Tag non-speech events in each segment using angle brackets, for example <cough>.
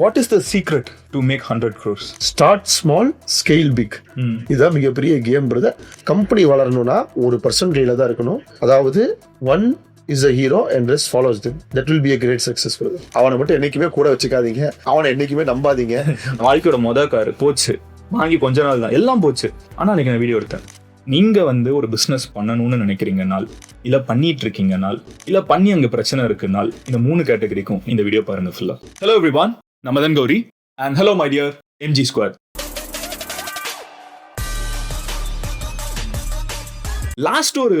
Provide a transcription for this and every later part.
What is the secret to make hundred crores start small scale big இதுதான் மிகப்பெரிய game brother company வளரணும்னா ஒரு person கையில தான் இருக்கணும். அதாவது one is a hero and rest follows them that will be a great success brother அவனை மட்டும் என்னைக்குமே கூட வச்சுக்காதீங்க. அவனை என்னைக்குமே நம்பாதீங்க. <laughs> வாழ்க்கையோட மொத காரு போச்சு. வாங்கி கொஞ்ச நாள் தான். எல்லாம் போச்சு. ஆனா அன்னைக்கு நான் வீடியோ எடுத்தேன். நீங்க வந்து ஒரு பிசினஸ் பண்ணணும்னு நினைக்கிறீங்க நாள். இல்ல பண்ணிட்டு இருக்கீங்க நாள். இல்ல பண்ணி அங்க பிரச்சனை இருக்கு நாள் இந்த மூணு கேட்டகரிக்கும் இந்த வீடியோ பாருங்க ஃபுல்லா hello everyone Namadan Gauri, and hello, my dear MG Square. Last ஒரு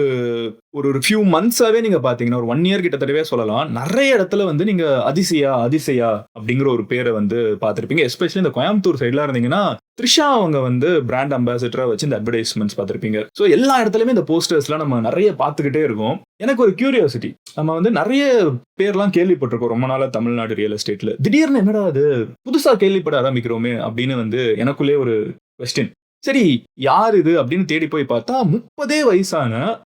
ஒரு ஒரு ஃபியூ மந்த்ஸாவே நீங்க பாத்தீங்கன்னா ஒரு ஒன் இயர் கிட்டத்தட்டவே சொல்லலாம். நிறைய இடத்துல வந்து நீங்க அதிசயா அதிசயா அப்படிங்கிற ஒரு பேரை வந்து பார்த்துருப்பீங்க. எஸ்பெஷலி இந்த கோயம்புத்தூர் சைட்ல இருந்தீங்கன்னா த்ரிஷா அவங்க வந்து பிராண்ட் அம்பாசிடரா வச்சு இந்த அட்வர்டைஸ்மெண்ட்ஸ் பார்த்துருப்பீங்க. ஸோ எல்லா இடத்துலயுமே இந்த போஸ்டர்ஸ்லாம் நம்ம நிறைய பார்த்துக்கிட்டே இருக்கோம். எனக்கு ஒரு கியூரியாசிட்டி நம்ம வந்து நிறைய பேர்லாம் கேள்விப்பட்டிருக்கோம் ரொம்ப நாளா தமிழ்நாடு ரியல் எஸ்டேட்ல திடீர்னு என்னடா அது புதுசா கேள்விப்பட ஆரம்பிக்கிறோமே அப்படின்னு வந்து எனக்குள்ளே ஒரு கொஸ்டின் சரி யார் இது அப்படின்னு தேடி போய் பார்த்தா முப்பதே வயசான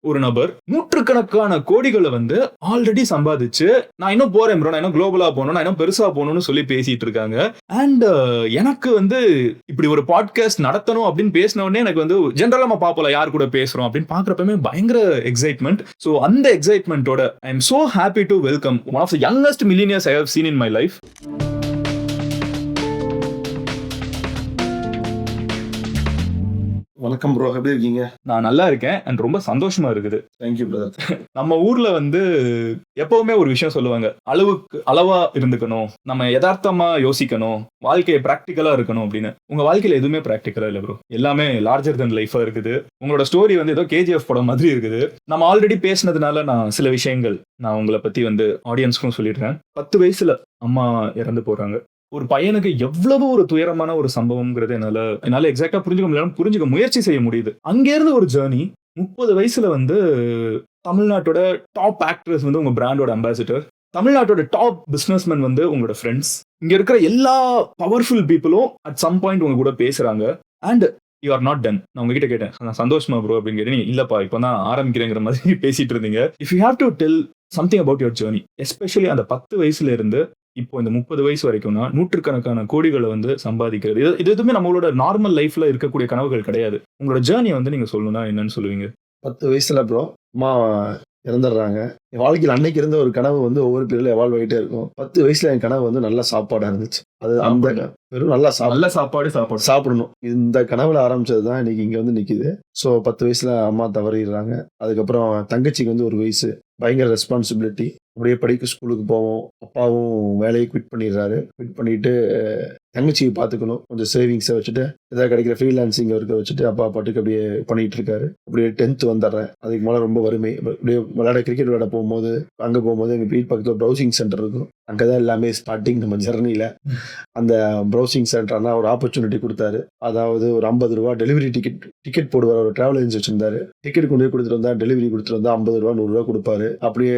ஒரு நபர் நூற்றுக்கணக்கான கோடிகளை வந்து ஆல்ரெடி சம்பாதிச்சு நான் இன்னும் போறேன் ப்ரோ நான் இன்னும் குளோபலா போகணும் நான் இன்னும் பெருசா போகணும்னு சொல்லி பேசிட்டு இருக்காங்க. அண்ட் uh, எனக்கு வந்து இப்படி ஒரு பாட்காஸ்ட் நடத்தணும் அப்படின்னு பேசின உடனே எனக்கு வந்து ஜென்ரலா நம்ம பாப்போம் யார் கூட பேசுறோம் அப்படின்னு பாக்குறப்பமே பயங்கர எக்ஸைட்மெண்ட் ஸோ அந்த எக்ஸைட்மெண்ட்டோட I am so happy to welcome one of the youngest millionaires I have seen in my life வணக்கம் ப்ரோ எப்படி இருக்கீங்க? நான் நல்லா இருக்கேன் அண்ட் ரொம்ப சந்தோஷமா இருக்குது. தேங்க்யூ பிரதர் <laughs> நம்ம ஊர்ல வந்து எப்பவுமே ஒரு விஷயம் சொல்லுவாங்க. அளவுக்கு அளவா இருந்துக்கணும். நம்ம யதார்த்தமா யோசிக்கணும். வாழ்க்கையை பிராக்டிக்கலா இருக்கணும் அப்படின்னு. உங்க வாழ்க்கையில எதுவுமே பிராக்டிக்கலா இல்ல ப்ரோ எல்லாமே லார்ஜர் தென் லைஃபா இருக்குது. உங்களோட ஸ்டோரி வந்து ஏதோ கேஜிஎஃப் படம் மாதிரி இருக்குது. நம்ம ஆல்ரெடி பேசினதுனால நான் சில விஷயங்கள் நான் உங்களை பத்தி வந்து ஆடியன்ஸ்க்கும் சொல்லிடுறேன். பத்து வயசுல அம்மா இறந்து போறாங்க. ஒரு பையனுக்கு எவ்வளவு ஒரு துயரமான ஒரு சம்பவம்ங்கிறது என்னால என்னால எக்ஸாக்டா புரிஞ்சுக்க முடியல புரிஞ்சுக்க முயற்சி செய்ய முடியுது. அங்கேருந்து ஒரு ஜேர்னி முப்பது வயசுல வந்து தமிழ்நாட்டோட டாப் ஆக்ட்ரஸ் வந்து உங்க பிராண்டோட அம்பாசிடர் தமிழ்நாட்டோட டாப் பிஸ்னஸ்மேன் வந்து உங்களோட ஃப்ரெண்ட்ஸ் இங்க இருக்கிற எல்லா பவர்ஃபுல் பீப்புளும் அட் சம் பாயிண்ட் உங்க கூட பேசுறாங்க. And you are not done நான் உங்ககிட்ட கேட்டேன் நான் சந்தோஷமா ப்ரோ அப்படின்னு கேட்டேன் இல்லப்பா இப்போ தான் ஆரம்பிக்கிறேங்கிற மாதிரி <laughs> பேசிட்டு இருந்தீங்க. If you have to tell something about your journey especially அந்த பத்து வயசுல இருந்து இப்போ இந்த முப்பது வயசு வரைக்கும்னா நூற்றுக்கணக்கான கோடிகளை வந்து சம்பாதிக்கிறது. இது இது எதுவுமே நம்மளோட நார்மல் லைஃப்ல இருக்கக்கூடிய கனவுகள் கிடையாது. உங்களோட ஜேர்னியை வந்து நீங்க சொல்லணும்னா என்னன்னு சொல்லுவீங்க? பத்து வயசுல ப்ரோ அம்மா இறந்துடுறாங்க. என் வாழ்க்கையில் அன்னைக்கு இருந்த ஒரு கனவு வந்து ஒவ்வொரு பீரியட்ல எவால்வ் ஆகிட்டே இருக்கும். பத்து வயசுல என் கனவு வந்து நல்ல சாப்பாடா இருந்துச்சு. அது அந்த வெறும் நல்லா நல்ல சாப்பாடு சாப்பாடு. சாப்பிடணும். இந்த கனவுல ஆரம்பிச்சது தான் இன்னைக்கு இங்க வந்து நிக்குது. ஸோ பத்து வயசுல அம்மா தவறிடுறாங்க. அதுக்கப்புறம் தங்கச்சிக்கு வந்து ஒரு வயசு. பயங்கர ரெஸ்பான்சிபிலிட்டி அப்படியே படிக்க ஸ்கூலுக்கு போவோம். அப்பாவும் வேலையை குவிட் பண்ணிடுறாரு. குவிட் பண்ணிட்டு தங்கச்சியை பார்த்துக்கணும். கொஞ்சம் சேவிங்ஸை வச்சுட்டு ஏதாவது கிடைக்கிற ஃப்ரீலான்சிங் இருக்க வச்சுட்டு அப்பா பாட்டுக்கு அப்படியே பண்ணிட்டு இருக்காரு. அப்படியே டென்த் வந்துடுறேன் அதுக்கு மேலே ரொம்ப வறுமை. அப்படியே விளையாட கிரிக்கெட் விளையாட போகும்போது அங்கே போகும்போது எங்கள் வீட்டு பக்கத்தில் ப்ரௌசிங் சென்டர் இருக்கும். அங்கே தான் எல்லாமே ஸ்டார்டிங் நம்ம ஜெர்னியில் அந்த ப்ரௌசிங் சென்டர்னா ஒரு ஆப்பர்ச்சுனிட்டி கொடுத்தாரு. அதாவது ஒரு ஐம்பது ரூபா டெலிவரி டிக்கெட் டிக்கெட் போடுவார். ஒரு டிராவல் ஏஜென்சி வச்சிருந்தாரு. டிக்கெட் கொண்டு போய் கொடுத்துட்டு வந்தா டெலிவரி கொடுத்துட்டு வந்தா ஐம்பது ரூபா நூறுரூவா கொடுப்பாரு. அப்படியே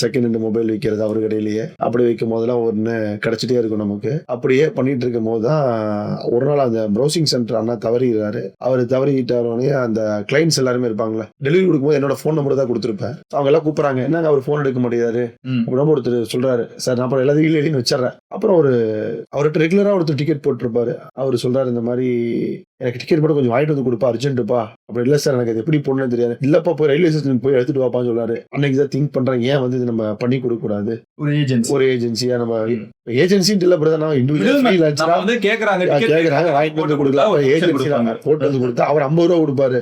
செகண்ட் ஹேண்ட் மொபைல் விற்கிறது அவர் கடையிலேயே. அப்படி வைக்கும் போதெல்லாம் ஒன்று கிடைச்சிட்டே இருக்கும் நமக்கு. அப்படியே பண்ணிட்டு இருக்கும் போது தான் ஒரு நாள் அந்த ப்ரௌசிங் சென்டர் அண்ணா தவறிடுறாரு. அவர் தவறிட்டாரோடனே அந்த கிளைண்ட்ஸ் எல்லாருமே இருப்பாங்களே டெலிவரி கொடுக்கும்போது என்னோட ஃபோன் நம்பர் தான் கொடுத்துருப்பேன். அவங்க எல்லாம் கூப்பிடுறாங்க என்னங்க அவர் ஃபோன் எடுக்க மாட்டேங்கிறாரு? ம். அப்படின்னு ஒருத்தர் சொல்றாரு சார் அப்புறம் எல்லாத்தையும் இல்லை இல்லைன்னு வச்சிடறேன். அப்புறம் ஒரு அவர்கிட்ட ரெகுலரா ஒருத்தர் டிக்கெட் போட்டிருப்பாரு. அவர் சொல்றாரு இந்த மாதிரி எனக்கு டிக்கெட் மட்டும் கொஞ்சம் வாங்கிட்டு வந்து கொடுப்பா அர்ஜென்ட்டுப்பா அப்படி இல்லை சார் எனக்கு அது எப்படி போடணும்னு தெரியாது. இல்லப்பா போய் ரயில்வே ஸ்டேஷன் போய் எடுத்துட்டு வாப்பான்னு சொல்றாரு அன்னைக்கு தான் திங்க் பண்றேன். ஏன் வந்து நம்ம பண்ணி கொடுக்க கூடாது? ஒரு ஏஜென்சி ஒரு ஏஜென்சியா நம்ம ஏஜென்சின்னு இல்ல பிரதர் நான் இண்டிவிஜுவல் கேக்குறாங்க. கேக்குறாங்க. வாங்கிட்டு வந்து கொடுக்கலாம் ஒரு ஏஜென்சி. போட்டு வந்து கொடுத்தா அவர் ஐம்பது ரூபா கொடுப்பாரு.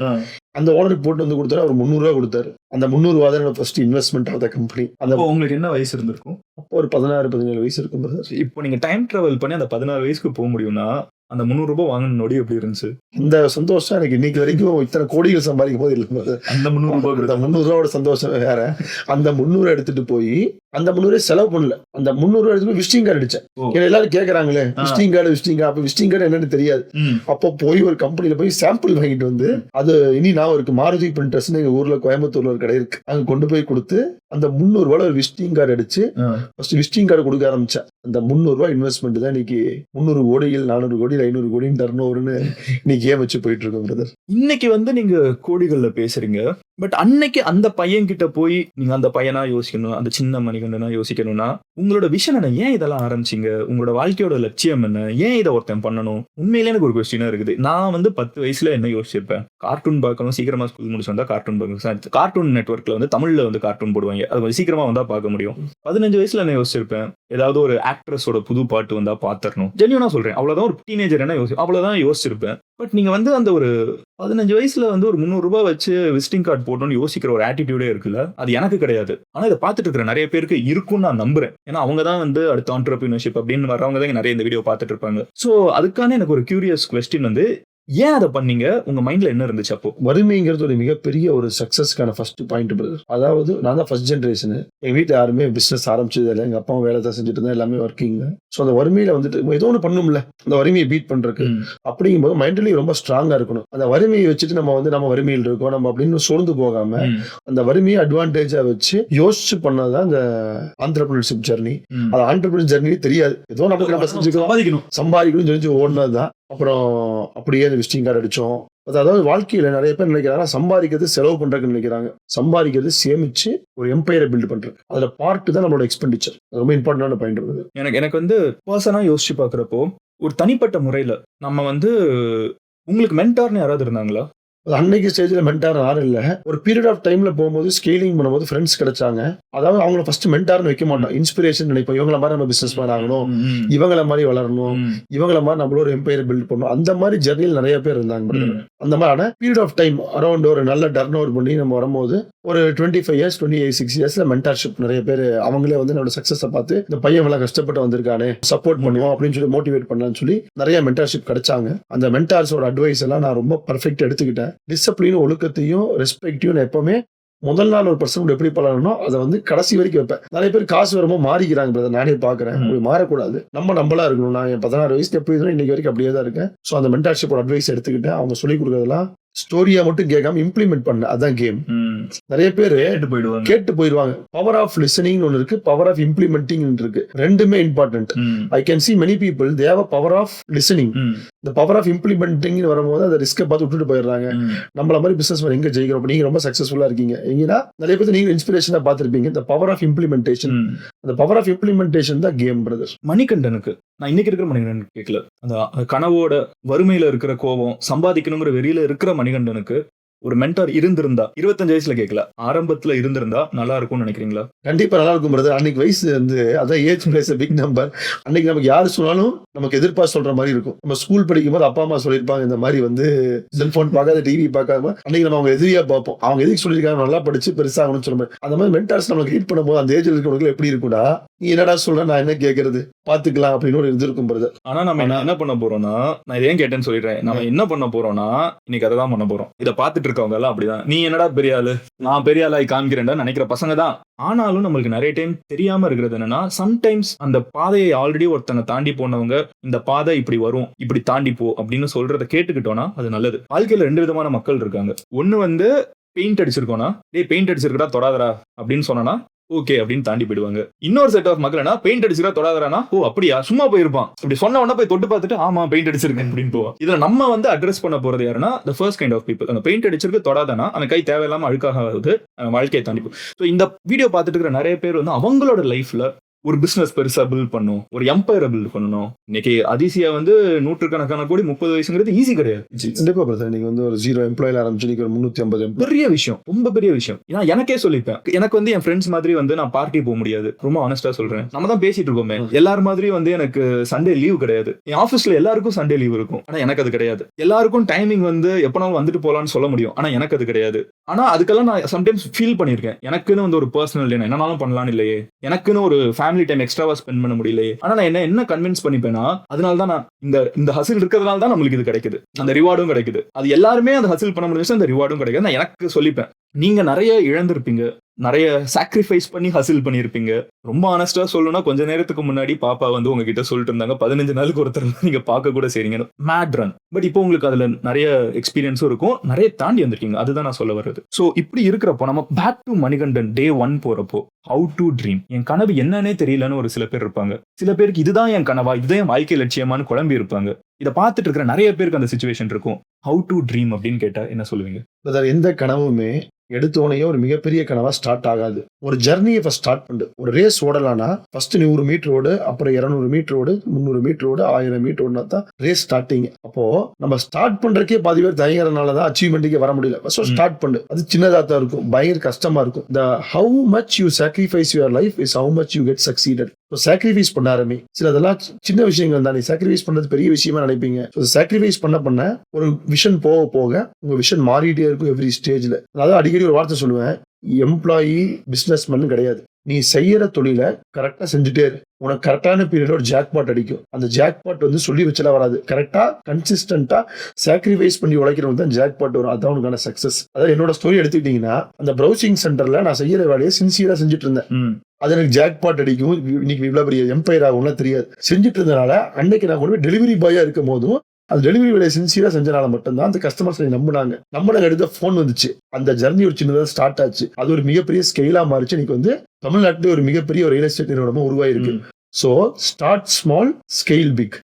அந்த ஓனருக்கு போட்டு வந்து கொடுத்தாரு. அவர் முந்நூறு ரூபா கொடுத்தாரு. அந்த முந்நூறு ரூபா தான் first investment of the company அந்த உங்களுக்கு என்ன வயசு இருந்திருக்கும்? அப்போ ஒரு பதினாறு பதினேழு வயசு இருக்கும் இப்போ நீங்க டைம் டிராவல் பண்ணி அந்த பதினாறு வயசுக்கு போக முடியும்னா அந்த முந்நூறு ரூபாய் வாங்கின நொடி எப்படி இருந்துச்சு இந்த சந்தோஷம் எனக்கு இன்னைக்கு வரைக்கும் இத்தனை கோடிகள் சம்பாதிக்கும் போது இல்லை. அந்த முந்நூறு ரூபாய் முந்நூறு ரூபாவோட சந்தோஷம் வேற அந்த முந்நூறு எடுத்துட்டு போய் அந்த முந்நூறு செலவு பண்ணல அந்த முந்நூறு எடுத்து போய் விசிட்டிங் கார்டு அடிச்சேன். ஏன்னா எல்லாரும் கேக்குறாங்களே ஆ. விசிட்டிங் கார்டு விசிட்டிங் கார்டு அப்ப விசிட்டிங் கார்டு என்னன்னு தெரியாது. அப்போ போய் ஒரு கம்பெனில போய் சாம்பிள் வாங்கிட்டு வந்து அது இனி நான் இருக்கு மாருதி பிரிண்டர்ஸ்னு எங்க ஊர்ல கோயம்புத்தூர்ல ஒரு கடை இருக்கு அங்க கொண்டு போய் கொடுத்து அந்த முந்நூறு ரூபாய் ஒரு விசிட்டிங் கார்டு அடிச்சு. ஃபர்ஸ்ட் விசிட்டிங் கார்டு கொடுக்க ஆரம்பிச்சேன். அந்த முந்நூறு ரூபாய் இன்வெஸ்ட்மெண்ட் தான் இன்னைக்கு முந்நூறு கோடிகள் நானூறு கோடி ஐநூறு கோடின்னு டர்ன் ஓவர்னு இன்னைக்கு ஏன் வச்சு போயிட்டு இருக்கோம் பிரதர் இன்னைக்கு வந்து நீங்க கோடிகள்ல பேசுறீங்க. பட் அன்னைக்கு அந்த பையன் கிட்ட போய் நீங்க அந்த பையனா யோசிக்கணும் அந்த சின்ன மணிகண்டனா யோசிக்கணும்னா உங்களோட விஷன் என்ன? ஏன் இதெல்லாம் ஆரம்பிச்சிங்க? உங்களோட வாழ்க்கையோட லட்சியம் என்ன? ஏன் இதை ஒருத்தன் பண்ணணும்? உண்மையிலே எனக்கு ஒரு கொஸ்டினா இருக்குது. நான் வந்து பத்து வயசுல என்ன யோசிச்சிருப்பேன்? கார்ட்டூன் பார்க்கணும் சீக்கிரமா ஸ்கூல் முடிச்சு வந்தா கார்ட்டூன் பார்க்கணும். கார்ட்டூன் நெட்ஒர்க்ல வந்து தமிழ்ல வந்து கார்ட்டூன் போடுவாங்க. அது சீக்கிரமா வந்தா பார்க்க முடியும். பதினஞ்சு வயசுல என்ன யோசிச்சிருப்பேன்? ஏதாவது ஒரு ஆக்ட்ரஸோட புது பாட்டு வந்தா பாத்தரணும். ஜென்யூனா சொல்றேன். அவ்வளவுதான் ஒரு டீனேஜர் என்ன யோசி அவ்வளவுதான் யோசிச்சிருப்பேன். பட் நீங்க வந்து அந்த ஒரு பதினஞ்சு வயசுல வந்து ஒரு முந்நூறு ரூபாய் வச்சு விசிட்டிங் கார்டு போடணும்னு யோசிக்கிற ஒரு ஆட்டிடியூடே இருக்குல்ல அது எனக்கு கிடையாது. ஆனா இதை பார்த்துட்டு இருக்கிற நிறைய பேருக்கு இருக்கும்னு நான் நம்புறேன். ஏன்னா அவங்க தான் வந்து அடுத்த ஆண்டர்பிரினர்ஷிப் அப்படின்னு வரவங்க தான் நிறைய இந்த வீடியோ பார்த்துட்டு இருப்பாங்க. சோ அதுக்கான எனக்கு ஒரு கியூரியஸ் கொஸ்டின் வந்து ஏன் அதை பண்ணீங்க? உங்க மைண்ட்ல என்ன இருந்துச்சு அப்போ? வறுமைங்கிறது ஒரு மிகப்பெரிய ஒரு சக்சஸ்க்கான ஃபர்ஸ்ட் பாயிண்ட் பிரதர் அதாவது நான் தான் ஃபர்ஸ்ட் ஜென்ரேஷன் எங்க வீட்டில் யாருமே பிசினஸ் ஆரம்பிச்சது இல்லை. எங்க அப்பாவும் வேலை தான் செஞ்சுட்டு இருந்தா எல்லாமே ஒர்க்கிங் ஸோ அந்த வறுமையில வந்துட்டு ஏதோ ஒன்று பண்ணும்ல. அந்த வறுமையை பீட் பண்றதுக்கு. அப்படிங்கும்போது மென்டலி ரொம்ப ஸ்ட்ராங்கா இருக்கணும். அந்த வறுமையை வச்சுட்டு நம்ம வந்து நம்ம வறுமையில் இருக்கோம். நம்ம அப்படின்னு சோர்ந்து போகாம அந்த வறுமையை அட்வான்டேஜா வச்சு யோசிச்சு பண்ணதான் அந்த ஆண்டர்பிரினர்ஷிப் ஜெர்னி. அது ஆண்டர்பிரினர் ஜெர்னி தெரியாது. ஏதோ நமக்கு நம்ம சம்பாதிக்கணும். சம்பாதிக்கணும்னு சொல்லி ஓடினது தான் அப்புறம் அப்படியே அந்த விசிட்டிங் கார்டு அடித்தோம் அது அதாவது வாழ்க்கையில் நிறைய பேர் நினைக்கிறாங்க சம்பாதிக்கிறது செலவு பண்ணுறதுன்னு நினைக்கிறாங்க. சம்பாதிக்கிறது சேமிச்சு ஒரு எம்பையரை பில்ட் பண்ணுறது அதில் பார்ட் தான் நம்மளோட எக்ஸ்பெண்டிச்சர் ரொம்ப இம்பார்ட்டண்டான பாயிண்ட் இருக்குது எனக்கு எனக்கு வந்து பர்சனாக யோசிச்சு பார்க்குறப்போ ஒரு தனிப்பட்ட முறையில் நம்ம வந்து உங்களுக்கு மென்டார்னு யாராவது இருந்தாங்களா? அன்னைக்கு ஸ்டேஜ்ல மென்டார் யாரும் இல்ல. ஒரு பீரியட் ஆஃப் டைம்ல போகும்போது ஸ்கேலிங் பண்ணும்போது ஃப்ரெண்ட்ஸ் கிடைச்சாங்க. அதாவது அவங்கள ஃபர்ஸ்ட் மென்டார்னு வைக்க மாட்டோம். இன்ஸ்பிரேஷன் நினைப்போம். இவங்கள மாதிரி நம்ம பிசினஸ் மேன் ஆகணும். இவங்கள மாதிரி வளரணும். இவங்கள மாதிரி நம்மள ஒரு எம்பையர் பில்ட் பண்ணணும். அந்த மாதிரி ஜெர்னியில் நிறைய பேர் இருந்தாங்க. அந்த மாதிரியான பீரியட் ஆஃப் டைம் அரௌண்ட் ஒரு நல்ல டர்ன் ஓவர் பண்ணி நம்ம வரும்போது ஒரு twenty five years twenty eight six இயர்ஸ்ல மென்டர்ஷிப் நிறைய பேர் அவங்களே வந்து என்னோட சக்சஸை பார்த்து இந்த பையன் இவ்வளவு கஷ்டப்பட்டு வந்திருக்கானே சப்போர்ட் பண்ணுவோம் அப்படின்னு சொல்லி மோட்டிவேட் பண்ணலான்னு சொல்லி நிறைய மென்டர்ஷிப் கிடைச்சாங்க. அந்த மென்டார்ஸோட அட்வைஸ் எல்லாம் நான் ரொம்ப பர்ஃபெக்ட் எடுத்துக்கிட்டேன். டிசிப்ளின் ஒழுக்கத்தையும் ரெஸ்பெக்டையும் நான் எப்பவுமே முதல் நாள் ஒரு பர்சன் எப்படி பழகணும் அதை வந்து கடைசி வரைக்கும் வைப்பேன். நிறைய பேர் காசு வரும்போது மாறிக்கிறாங்க பிரதர் நானே பாக்குறேன் ம். அப்படி மாறக்கூடாது. நம்ம நம்மளா இருக்கணும். நான் என் பதினாறு வயசுல எப்படி இருந்தாலும் இன்னைக்கு வரைக்கும் அப்படியே தான் இருக்கேன். ஸோ அந்த மென்டார்ஷிப்போட அட்வைஸ் எடுத்துக்கிட்டேன். அவங்க சொல்லி கொடுக்கறதெல்லாம் ஸ்டோரியா மட்டும் கேட்காம இம்ப்ளிமெண்ட் பண்ண. அதான் கேம் ம். நிறைய பேர் கேட்டு போயிடுவாங்க. கேட்டு போயிடுவாங்க. பவர் ஆஃப் லிசனிங் ஒன்று இருக்கு பவர் ஆஃப் இம்ப்ளிமெண்டிங் இருக்கு. ரெண்டுமே important I can see many people they have a power of listening இந்த பவர் ஆஃப் இம்ப்ளிமெண்டிங் வரும்போது அந்த ரிஸ்க்கை பார்த்து விட்டுட்டு போயிடுறாங்க. நம்மள மாதிரி பிசினஸ் எங்க ஜெயிக்கிறோம்? நீங்க ரொம்ப சக்சஸ்ஃபுல்லா இருக்கீங்க. எங்கன்னா நிறைய பேர் நீங்க இன்ஸ்பிரேஷனா பார்த்திருப்பீங்க. இந்த பவர் ஆஃப் இம்ப்ளிமெண்டேஷன். அந்த பவர் ஆஃப் இம்ப்ளிமெண்டேஷன் தான் கேம் பிரதர் மணிகண்டனுக்கு நான் இன்னைக்கு இருக்கிற மணிகண்டன் கேட்கல. அந்த கனவோட வறுமையில இருக்கிற கோபம் சம்பாதிக்கணுங்கிற வெறியில இருக்கிற மணிகண்டனுக்கு ஒரு மென்டார் இருந்திருந்தா இருபத்தஞ்சு வயசுல கேட்கல ஆரம்பத்துல இருந்திருந்தா நல்லா இருக்கும்னு நினைக்கிறீங்களா? கண்டிப்பா நல்லா இருக்கும் பிரதர் அன்னைக்கு வயசு வந்து அதான் ஏஜ் பிளேஸ் பிக் நம்பர் அன்னைக்கு நமக்கு யாரு சொன்னாலும் நமக்கு எதிர்பார்த்து சொல்ற மாதிரி இருக்கும். நம்ம ஸ்கூல் படிக்கும் போது அப்பா அம்மா சொல்லியிருப்பாங்க இந்த மாதிரி வந்து செல்போன் பார்க்காத டிவி பார்க்காம அன்னைக்கு நம்ம அவங்க எதிரியா பார்ப்போம். அவங்க எதுக்கு சொல்லியிருக்காங்க? நல்லா படிச்சு பெருசாகணும்னு சொல்ல மாதிரி அந்த மாதிரி மென்டார்ஸ் நம்மளுக்கு ஹீட் பண்ணும்போது அந்த ஏஜ்ல இருக்கிறவங்களுக்கு எப்படி இருக்கும்டா நீ என்னடா சொல்ற? நான் என்ன கேட்கறது பாத்துக்கலாம் அப்படின்னு ஒரு இது இருக்கும் பிரதர் ஆனா நம்ம என்ன- என்ன பண்ண போறோம்னா நான் இதை ஏன் கேட்டேன்னு சொல்லிடுறேன். நம்ம என்ன பண்ண போறோம்னா இன்னைக்கு அதை தான் பண்ண போறோம். இதை பார்த்துட்டு இருக்கவங்க எல்லாம் அப்படிதான். நீ என்னடா பெரிய ஆளு? நான் பெரிய ஆளாய் காமிக்கிறேன்டா நினைக்கிற பசங்க தான். ஆனாலும் நம்மளுக்கு நிறைய டைம் தெரியாம இருக்கிறது என்னன்னா சம்டைம்ஸ் அந்த பாதையை ஆல்ரெடி ஒருத்தனை தாண்டி போனவங்க இந்த பாதை இப்படி வரும் இப்படி தாண்டி போ அப்படின்னு சொல்றத கேட்டுக்கிட்டோம்னா அது நல்லது. வாழ்க்கையில ரெண்டு விதமான மக்கள் இருக்காங்க. ஒன்னு வந்து பெயிண்ட் அடிச்சிருக்கோம்னா டேய் பெயிண்ட் அடிச்சிருக்கடா தொடாதரா அப்படின்னு சொன்னா ஓகே அப்படின்னு தாண்டி போயிடுவாங்க. இன்னொரு செட் ஆஃப் மக்கள்னா பெயிண்ட் அடிச்சிருக்கா தொடாதானா ஓ அப்படியா சும்மா போயிருப்பான். இப்படி சொன்ன உடனே போய் தொட்டு பார்த்துட்டு ஆமா பெயிண்ட் அடிச்சிருக்கேன் அப்படின்னு போவோம் இதுல நம்ம வந்து அட்ரஸ் பண்ண போறது யாருன்னா the first kind of people அந்த பெயிண்ட் அடிச்சிருக்கு தொடாதானா அந்த கை தேவையில்லாம அழுக்காக ஆகுது வாழ்க்கையை தாண்டி ஸோ இந்த வீடியோ பார்த்துட்டு இருக்கிற நிறைய பேர் வந்து அவங்களோட லைஃப்ல ஒரு பிசினஸ் பெருசா பில்ட் பண்ணும் ஒரு எம்பையரை பில்ட் பண்ணணும். இன்னைக்கு அதிசயா வந்து நூற்றுக்கணக்கான கோடி முப்பது வயசுங்கிறது ஈஸி கிடையாது. கண்டிப்பா பிரதர் நீங்க வந்து ஒரு ஜீரோ எம்ப்ளாயில ஆரம்பிச்சு ஒரு முன்னூத்தி ஐம்பது பெரிய விஷயம் ரொம்ப பெரிய விஷயம். ஏன்னா எனக்கே சொல்லிப்பேன். எனக்கு வந்து என் ஃப்ரெண்ட்ஸ் மாதிரி வந்து நான் பார்ட்டி போக முடியாது. ரொம்ப ஆனஸ்டா சொல்றேன். நம்ம தான் பேசிட்டு இருக்கோமே. எல்லாரும் மாதிரி வந்து எனக்கு சண்டே லீவ் கிடையாது. என் ஆஃபீஸ்ல எல்லாருக்கும் சண்டே லீவ் இருக்கும். ஆனா எனக்கு அது கிடையாது. எல்லாருக்கும் டைமிங் வந்து எப்பனாலும் வந்துட்டு போலாம்னு சொல்ல முடியும். ஆனா எனக்கு அது கிடையாது. ஆனா அதுக்கெல்லாம் நான் சம்டைம்ஸ் ஃபீல் பண்ணிருக்கேன் எனக்குன்னு வந்து ஒரு பர்சனல் டே என்னனாலும் பண்ணலாம்னு இல்லையே. எனக்குன்னு ஒரு ஃபேமிலி டைம் எக்ஸ்ட்ராவா ஸ்பெண்ட் பண்ண முடியலையே. ஆனா நான் என்ன என்ன கன்வின்ஸ் பண்ணிப்பேன்னா அதனால தான் நான் இந்த இந்த ஹசில் இருக்கிறதுனால தான் நம்மளுக்கு இது கிடைக்குது. அந்த ரிவார்டும் கிடைக்குது. அது எல்லாருமே அந்த ஹசில் பண்ண முடிஞ்சு அந்த ரிவார்டும் கிடைக்குது. நான் எனக்கு சொல்லிப்பேன். நீங்க நிறைய இழந்திருப்பீங்க. நிறைய சாக்ரிஃபைஸ் பண்ணி ஹசில் பண்ணியிருப்பீங்க. ரொம்ப ஆனஸ்டா சொல்லணும்னா கொஞ்ச நேரத்துக்கு முன்னாடி பாப்பா வந்து உங்ககிட்ட சொல்லிட்டு இருந்தாங்க. பதினஞ்சு நாளுக்கு ஒருத்தர் நீங்க பார்க்க கூட செய்றீங்க. மேட் ரன் பட் இப்போ உங்களுக்கு அதுல நிறைய எக்ஸ்பீரியன்ஸும் இருக்கும். நிறைய தாண்டி வந்திருக்கீங்க. அதுதான் நான் சொல்ல வர்றது. ஸோ இப்படி இருக்கிறப்போ நம்ம back to Manikandan day one போறப்போ ஹவு டு ட்ரீம் என் கனவு என்னன்னே தெரியலன்னு ஒரு சில பேர் இருப்பாங்க. சில பேருக்கு இதுதான் என் கனவா இதுதான் என் வாழ்க்கை லட்சியமான்னு குழம்பி இருப்பாங்க. இதை பார்த்துட்டு இருக்கிற நிறைய பேருக்கு அந்த சுச்சுவேஷன் இருக்கும். ஹவு டு ட்ரீம் அப்படின்னு கேட்டா என்ன சொல்லுவீங்க? எந்த கனவுமே எடுத்தோடனே ஒரு மிகப்பெரிய கனவா ஸ்டார்ட் ஆகாது. ஒரு ஜர்னியை ஃபர்ஸ்ட் ஸ்டார்ட் பண்ணு. ஒரு ரேஸ் ஓடலாம்னா ஃபர்ஸ்ட் நூறு மீட்டர் ஓடு அப்புறம் இருநூறு மீட்டர் ஓடு முந்நூறு மீட்டர் ஓடு ஆயிரம் மீட்டர் ஓடுனா தான் ரேஸ் ஸ்டார்டிங் அப்போ நம்ம ஸ்டார்ட் பண்றதுக்கே பாதி பேர் தயங்குறதுனால தான் அச்சீவ்மெண்ட்டுக்கே வர முடியல. ஃபர்ஸ்ட். ஸ்டார்ட் பண்ணு. அது சின்னதா தான் இருக்கும். பயங்கர கஷ்டமா இருக்கும். The how much you sacrifice your life is how much you get succeeded sacrifice பண்ண ஆரம்பி. சில அதெல்லாம் சின்ன விஷயங்கள் தான். நீ சாக்ரிஃபைஸ் பண்ணது பெரிய விஷயமா நினைப்பீங்க. சாக்ரிஃபைஸ் பண்ண பண்ண ஒரு விஷன் போக போக உங்க விஷன் மாறிட்டே இருக்கும் எவ்ரி ஸ்டேஜ்ல அதாவது அடிக்கடி ஒரு வார்த்தை சொல்லுவேன். எம்ப்ளாயி பிசினஸ்மேன் கிடையாது. நீ செய்யற தொழில கரெக்டா செஞ்சுட்டே இரு. உனக்கு கரெக்டான பீரியட் ஒரு ஜாக்பாட் அடிக்கும். அந்த ஜாக்பாட் வந்து சொல்லி வச்சலாம் வராது. கரெக்டா கன்சிஸ்டன்டா சாக்ரிஃபைஸ் பண்ணி உழைக்கிறவங்க தான் ஜாக்பாட் வரும். அதான் உனக்கான சக்சஸ் அதாவது என்னோட ஸ்டோரி எடுத்துக்கிட்டீங்கன்னா அந்த ப்ரௌசிங் சென்டர்ல நான் செய்யற வேலையை சின்சியரா செஞ்சுட்டு இருந்தேன். அது எனக்கு ஜாக்பாட் அடிக்கும். இன்னைக்கு இவ்வளவு பெரிய எம்பையர் ஆகும்லாம் தெரியாது. செஞ்சுட்டு இருந்தனால அன்னைக்கு நான் கொண்டு போய் டெலிவரி பாயா இருக்கும் போதும் அந்த டெலிவரி வேலையை சின்சியரா செஞ்சனால மட்டும்தான் அந்த கஸ்டமர்ஸ் நம்பினாங்க. நம்மளுக்கு அடுத்த ஃபோன் வந்துச்சு. அந்த ஜர்னி ஒரு சின்னதாக ஸ்டார்ட் ஆச்சு. அது ஒரு மிகப்பெரிய ஸ்கெயிலா மாறிச்சு. இன்னைக்கு வந்து தமிழ்நாட்டிலே ஒரு மிகப்பெரிய ஒரு ரியல் எஸ்டேட் நிறுவனமும் உருவாயிருக்கு. So start small scale big.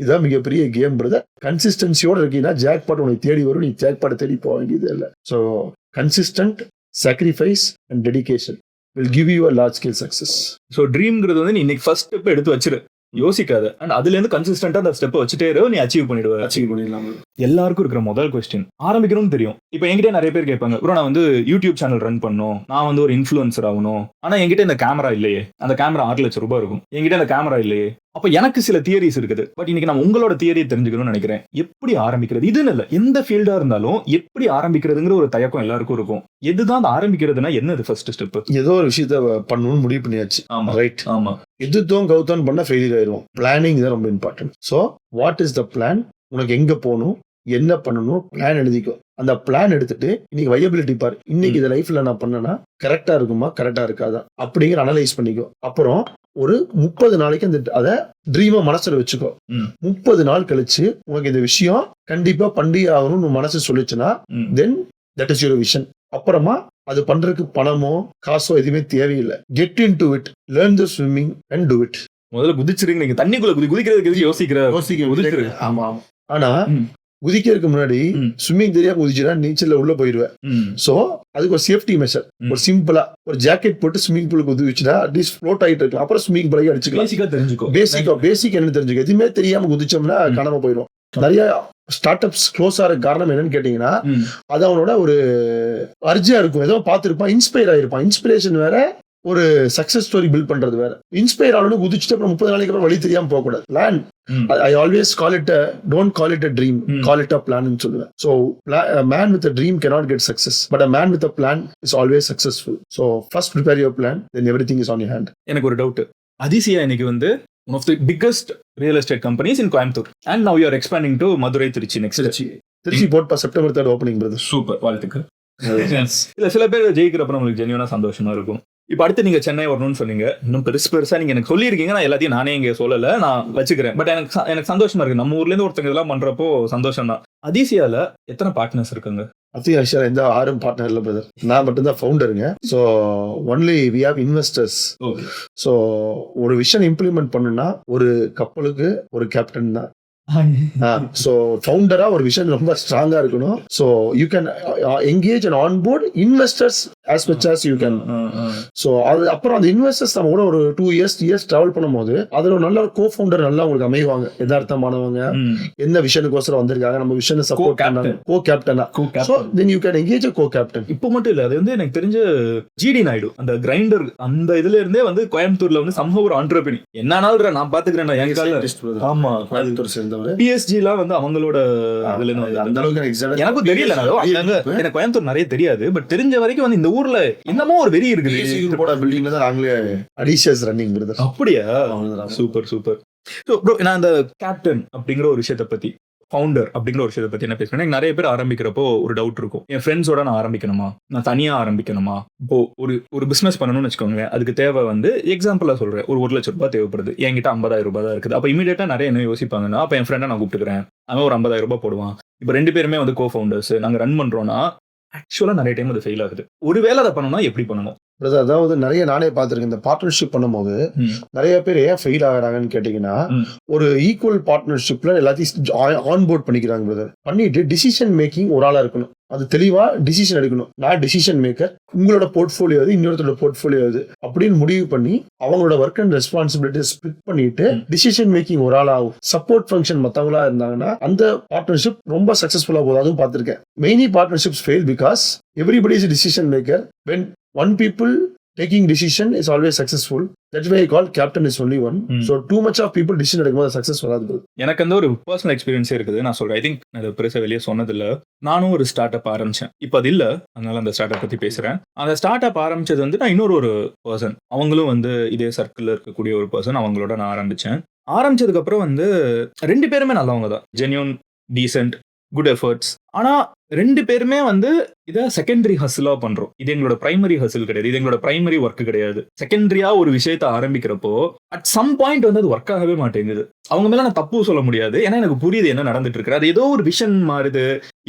இதுதான் மிகப்பெரிய கேம் பிரதர் கன்சிஸ்டன்சியோட இருக்கீங்கன்னா ஜாக்பாட் உனக்கு தேடி வரும். நீ ஜாக்பாட்டை தேடி போக வேண்டியது இல்லை. So consistent sacrifice and dedication will give you a large scale success so ட்ரீம்ங்கிறது வந்து நீ இன்னைக்கு ஃபர்ஸ்ட் ஸ்டெப் எடுத்து வச்சிரு. யோசிக்காத. அண்ட் அதுல இருந்து கன்சிஸ்டன்டா அந்த ஸ்டெப் வச்சுட்டே இரு நீ அச்சீவ் பண்ணிடுவ. அச்சீவ் பண்ணிடலாம். எல்லாருக்கும் இருக்கிற முதல் கொஸ்டின் ஆரம்பிக்கணும்னு தெரியும். இப்போ என்கிட்ட நிறைய பேர் கேட்பாங்க ப்ரோ நான் வந்து யூடியூப் சேனல் ரன் பண்ணணும் நான் வந்து ஒரு இன்ஃபுளுசர் ஆகணும். ஆனா என்கிட்ட இந்த கேமரா இல்லையே. அந்த கேமரா ஆறு லட்சம் ரூபாய் இருக்கும். என்கிட்ட இந்த கேமரா இல்லையே. அப்ப எனக்கு சில தியரிஸ் இருக்குது. பட் இன்னைக்கு நான் உங்களோட தியரியை தெரிஞ்சுக்கணும்னு நினைக்கிறேன். எப்படி ஆரம்பிக்கிறது? இதுன்னு இல்ல. எந்த ஃபீல்டா இருந்தாலும் எப்படி ஆரம்பிக்கிறதுங்கிற ஒரு தயக்கம் எல்லாருக்கும் இருக்கும். எதுதான் அந்த ஆரம்பிக்கிறதுனா என்னது ஃபர்ஸ்ட் ஸ்டெப் ஏதோ ஒரு விஷயத்த பண்ணணும்னு முடிவு பண்ணியாச்சு. ஆமா. ரைட் ஆமா. எதுத்தோம் கௌத்தம் பண்ண ஃபெயிலியர் ஆயிரும் பிளானிங் தான் ரொம்ப important so what is the plan உனக்கு எங்க போகணும்? என்ன பண்ணணும்? பிளான் எழுதிக்கோ. அந்த பிளான் எடுத்துட்டு இன்னைக்கு வையபிலிட்டி பாரு. இன்னைக்கு இந்த லைஃப்ல நான் பண்ணனா கரெக்டா இருக்குமா? கரெக்டா இருக்காதா? அப்படிங்கிற அனலைஸ் பண்ணிக்கோ. அப்புறம் ஒரு முப்பது நாளைக்கு அந்த அதை ட்ரீமை மனசுல வச்சுக்கோ. முப்பது நாள் கழிச்சு உனக்கு இந்த விஷயம் கண்டிப்பா பண்டிகை ஆகணும்னு மனசு சொல்லிச்சுன்னா. Then that is your vision அப்புறமா அது பண்றதுக்கு பணமோ காசோ எதுவுமே தேவையில்லை. Get in to it learn the swimming and to it முதல்ல குதிச்சிருங்க. நீங்க தண்ணிக்குள்ள குதி குதிக்கிறதுக்கு யோசிக்கிற? குதிச்சிரு. ஆமா ஆமா. ஆனா. குதிக்கிறதுக்கு முன்னாடி. ஸ்விம்மிங் தெரியாம குதிச்சுனா நீச்சல்ல உள்ள போயிருவேன் ம். சோ அதுக்கு ஒரு சேஃப்டி மெஷர். ஒரு சிம்பிளா ஒரு ஜாக்கெட் போட்டு ஸ்விம்மிங் பூல் குதிச்சுனா அட்லீஸ்ட் ஃப்ளோட் ஆகிட்டு இருக்கலாம் அப்புறம் ஸ்விம்மிங் பழகி அடிச்சுக்கலாம் பேசிக்கா தெரிஞ்சுக்கோ பேசிக்கா பேசிக் என்ன தெரிஞ்சுக்க எதுவுமே தெரியாம குதிச்சோம்னா. காணாம போயிடும் நிறைய ஸ்டார்ட் அப்ஸ் க்ளோஸ் ஆகிற காரணம் என்னன்னு கேட்டீங்கன்னா. அது அவனோட ஒரு அர்ஜியா இருக்கும் ஏதோ பார்த்திருப்பான் இன்ஸ்பயர் ஆயிருப்பான் இன்ஸ்பிரேஷன் வேற ஒரு சக்சஸ் ஸ்டோரி பில்ட் பண்றது வேற இன்ஸ்பயர் ஆகணும் குதிச்சுட்டு அப்புறம் முப்பது நாளைக்கு அப்புறம் வழி தெரியாம போக கூடாது பிளான் ம். I always call it don't call it a dream. Call it a plan சொல்லுவேன் so man with a dream cannot get success but a man with a plan is always successful so first prepare your plan then every thing is on you hand எனக்கு ஒரு doubt Athisaya இன்னைக்கு வந்து one of the biggest real estate companies in Coimbatore and now you're expanding to Madurai Trichy next Trichy போட்பா September third opening brother super வாழ்த்துக்கள். இல்ல சில பேர் ஜெயிக்கிறப்ப நம்மளுக்கு ஜெனியூனா சந்தோஷமா இருக்கும். இப்போ அடுத்து நீங்க சென்னை வரணும்னு சொன்னீங்க. இன்னும் பெருசு பெருசா நீங்க எனக்கு சொல்லியிருக்கீங்க. நான் எல்லாத்தையும் நானே இங்க சொல்லல. நான் வச்சுக்கிறேன். பட் எனக்கு எனக்கு சந்தோஷமா இருக்கு. நம்ம ஊர்ல இருந்து ஒருத்தங்க இதெல்லாம் பண்றப்போ சந்தோஷம் தான். அதிசயால எத்தனை பார்ட்னர்ஸ் இருக்காங்க? ஆக்சுவலா எந்த ஆறும் பார்ட்னர் இல்லை பிரதர் நான் மட்டும்தான் ஃபவுண்டருங்க so only we have investors so ஒரு விஷன் இம்ப்ளிமெண்ட் பண்ணுனா ஒரு கப்பலுக்கு ஒரு கேப்டன் தான். ஸோ ஃபவுண்டரா ஒரு விஷன் ரொம்ப ஸ்ட்ராங்கா இருக்கணும். So you can engage and on board investors as much as you can so அது அப்புறம் அந்த இன்வெஸ்டர்ஸ் நம்ம கூட ஒரு டூ இயர்ஸ் இயர்ஸ் டிராவல் பண்ணும்போது அதில் ஒரு நல்ல ஒரு கோ ஃபவுண்டர் நல்லா உங்களுக்கு அமைவாங்க யதார்த்தமானவங்க எந்த விஷனுக்கோசரம் வந்திருக்காங்க நம்ம விஷனை சப்போர்ட். பண்ணாங்க. கோ கேப்டனா so then you can engage co captain இப்போ மட்டும் இல்ல அது வந்து எனக்கு தெரிஞ்ச ஜிடி நாயுடு அந்த கிரைண்டர் அந்த இதுல இருந்தே வந்து கோயம்புத்தூர்ல வந்து சமூக ஒரு ஆண்டர்பினி என்னன்னாலும் நான் பாத்துக்கிறேன் என் கால ஆமா. கோயம்புத்தூர் சேர்ந்தவர். பிஎஸ்ஜி எல்லாம் வந்து அவங்களோட இதுல இருந்து. அந்த அளவுக்கு எனக்கு எனக்கும் தெரியல எனக்கு கோயம்புத்தூர் நிறைய தெரியாது பட் தெரிஞ்ச வரைக்கும் வந்து இந்த ஊர்ல என்னமோ ஒரு வெறி இருக்குது. போட பில்டிங்ல தான் நாங்களே அடிஷியஸ் ரன்னிங் பிரதர் அப்படியா? Super super. ஸோ ப்ரோ நான் அந்த கேப்டன் அப்படிங்கிற ஒரு விஷயத்தை பத்தி ஃபவுண்டர் அப்படிங்கிற ஒரு விஷயத்தை பத்தி என்ன பேசுறேன் எனக்கு நிறைய பேர் ஆரம்பிக்கிறப்போ ஒரு டவுட் இருக்கும். என் ஃப்ரெண்ட்ஸோட நான் ஆரம்பிக்கணுமா? நான் தனியா ஆரம்பிக்கணுமா? இப்போ ஒரு ஒரு பிசினஸ் பண்ணணும்னு வச்சுக்கோங்க அதுக்கு தேவை வந்து எக்ஸாம்பிளா சொல்றேன். ஒரு ஒரு லட்சம் ரூபாய் தேவைப்படுது. என்கிட்ட ஐம்பதாயிரம் ரூபாய் தான் இருக்குது. அப்போ இமீடியட்டா நிறைய என்ன யோசிப்பாங்கன்னா அப்போ என் ஃப்ரெண்டை நான் கூப்பிட்டுக்கிறேன். அவன் ஒரு ஐம்பதாயிரம் ரூபாய் போடுவான். இப்போ ரெண்டு பேருமே வந்து கோ ஃபவுண்டர்ஸ் நாங்க ரன் பண்றோம்னா ஆக்சுவலா நிறைய டைம் அது ஃபெயில் ஆகுது. ஒருவேளை அதை பண்ணணும்னா எப்படி பண்ணணும்? பிரதர் அதாவது நிறைய நானே பார்த்திருக்கேன். இந்த பார்ட்னர்ஷிப் பண்ணும்போது. நிறைய பேர் ஏன் ஃபெயில் ஆகுறாங்கன்னு கேட்டீங்கன்னா. ஒரு ஈக்குவல் பார்ட்னர்ஷிப்ல எல்லாத்தையும் ஆன் போர்ட் பண்ணிக்கிறாங்க பிரதர் பண்ணிட்டு டிசிஷன் மேக்கிங் ஒரு ஆளா இருக்கணும். அது தெளிவா டிசிஷன் எடுக்கணும். நான் டிசிஷன் மேக்கர் உங்களோட போர்ட்ஃபோலியோ இது இன்னொருத்தரோட போர்ட்ஃபோலியோ இது அப்படின்னு முடிவு பண்ணி அவங்களோட ஒர்க் அண்ட் ரெஸ்பான்சிபிலிட்டி ஸ்பிட் பண்ணிட்டு. டிசிஷன் மேக்கிங் ஒரு ஆளாகும் சப்போர்ட் ஃபங்க்ஷன் மத்தவங்களா இருந்தாங்கன்னா அந்த பார்ட்னர்ஷிப் ரொம்ப சக்சஸ்ஃபுல்லா போகுது. அதுவும் பார்த்திருக்கேன். Mainly partnerships fail because everybody is decision maker when one people taking decision is always successful that's why call captain is only one. So too much of people decision எடுக்கும்போது success வராது. எனக்கு அந்த ஒரு பர்சனல் எக்ஸ்பீரியன்ஸே இருக்குது. நான் சொல்றேன். I think அது பெருசாக வெளியே சொன்னதில்ல. நானும் ஒரு ஸ்டார்ட் அப் ஆரம்பிச்சேன். இப்போ அது இல்லை. அதனால அந்த ஸ்டார்ட் அப் பத்தி பேசுறேன். அந்த ஸ்டார்ட் அப் ஆரம்பிச்சது வந்து நான் இன்னொரு ஒரு பர்சன் அவங்களும் வந்து இதே சர்க்கிளில் இருக்கக்கூடிய ஒரு பர்சன் அவங்களோட நான் ஆரம்பிச்சேன். ஆரம்பிச்சதுக்கு அப்புறம் வந்து ரெண்டு பேருமே நல்லவங்க தான். ஜென்யூன் டீசென்ட் குட் எஃபர்ட்ஸ் ஆனா ரெண்டு பேருமே வந்து இதை செகண்டரி ஹஸ்லா பண்றோம். இது எங்களோட பிரைமரி ஹசில் கிடையாது. இது எங்களோட பிரைமரி ஒர்க் கிடையாது. செகண்டரியா ஒரு விஷயத்தை ஆரம்பிக்கிறப்போ அட் சம் பாயிண்ட் வந்து அது ஒர்க் ஆகவே மாட்டேங்குது. அவங்க மேல நான் தப்பு சொல்ல முடியாது. ஏன்னா எனக்கு புரியுது என்ன நடந்துட்டு இருக்கு அது ஏதோ ஒரு விஷன் மாறுது.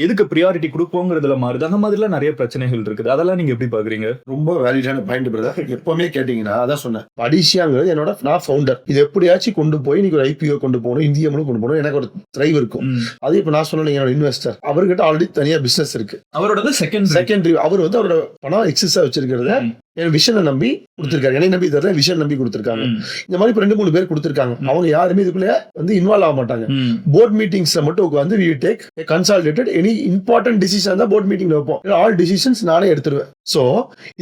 எதுக்கு ப்ரியாரிட்டி கொடுப்போங்கிறதுல மாறுது. அந்த மாதிரிலாம் நிறைய பிரச்சனைகள் இருக்குது. அதெல்லாம் நீங்க எப்படி பாக்குறீங்க? ரொம்ப வேலிடான பாயிண்ட் பிரதர் எப்பவுமே கேட்டீங்கன்னா அதான் சொன்னேன். அடிஷியாங்கிறது என்னோட நான் ஃபவுண்டர் இது எப்படியாச்சும் கொண்டு போய் நீங்க ஒரு ஐபிஓ கொண்டு போகணும் இந்தியா கொண்டு போகணும். எனக்கு ஒரு த்ரைவ் இருக்கும். அது இப்போ நான் சொன்னேன் என்னோட இன்வெஸ்டர் அவர்கிட்ட ஆல்ரெடி தனியா பிசினஸ் இருக்கு. அவரோட செகண்ட் செகண்டரி அவர் வந்து அவரோட பணம் எக்ஸஸா வச்சிருக்கிறத என் விஷனை நம்பி கொடுத்திருக்காரு. என்னை நம்பி தர விஷன் நம்பி கொடுத்திருக்காங்க. இந்த மாதிரி இப்ப ரெண்டு மூணு பேர் கொடுத்திருக்காங்க. அவங்க யாருமே இதுக்குள்ள வந்து இன்வால்வ் ஆக மாட்டாங்க. போர்ட் மீட்டிங்ஸ்ல மட்டும் உட்காந்து we take consolidated any important decision தான் போர்ட் மீட்டிங்ல வைப்போம். ஆல் டிசிஷன்ஸ் நானே எடுத்துருவேன். சோ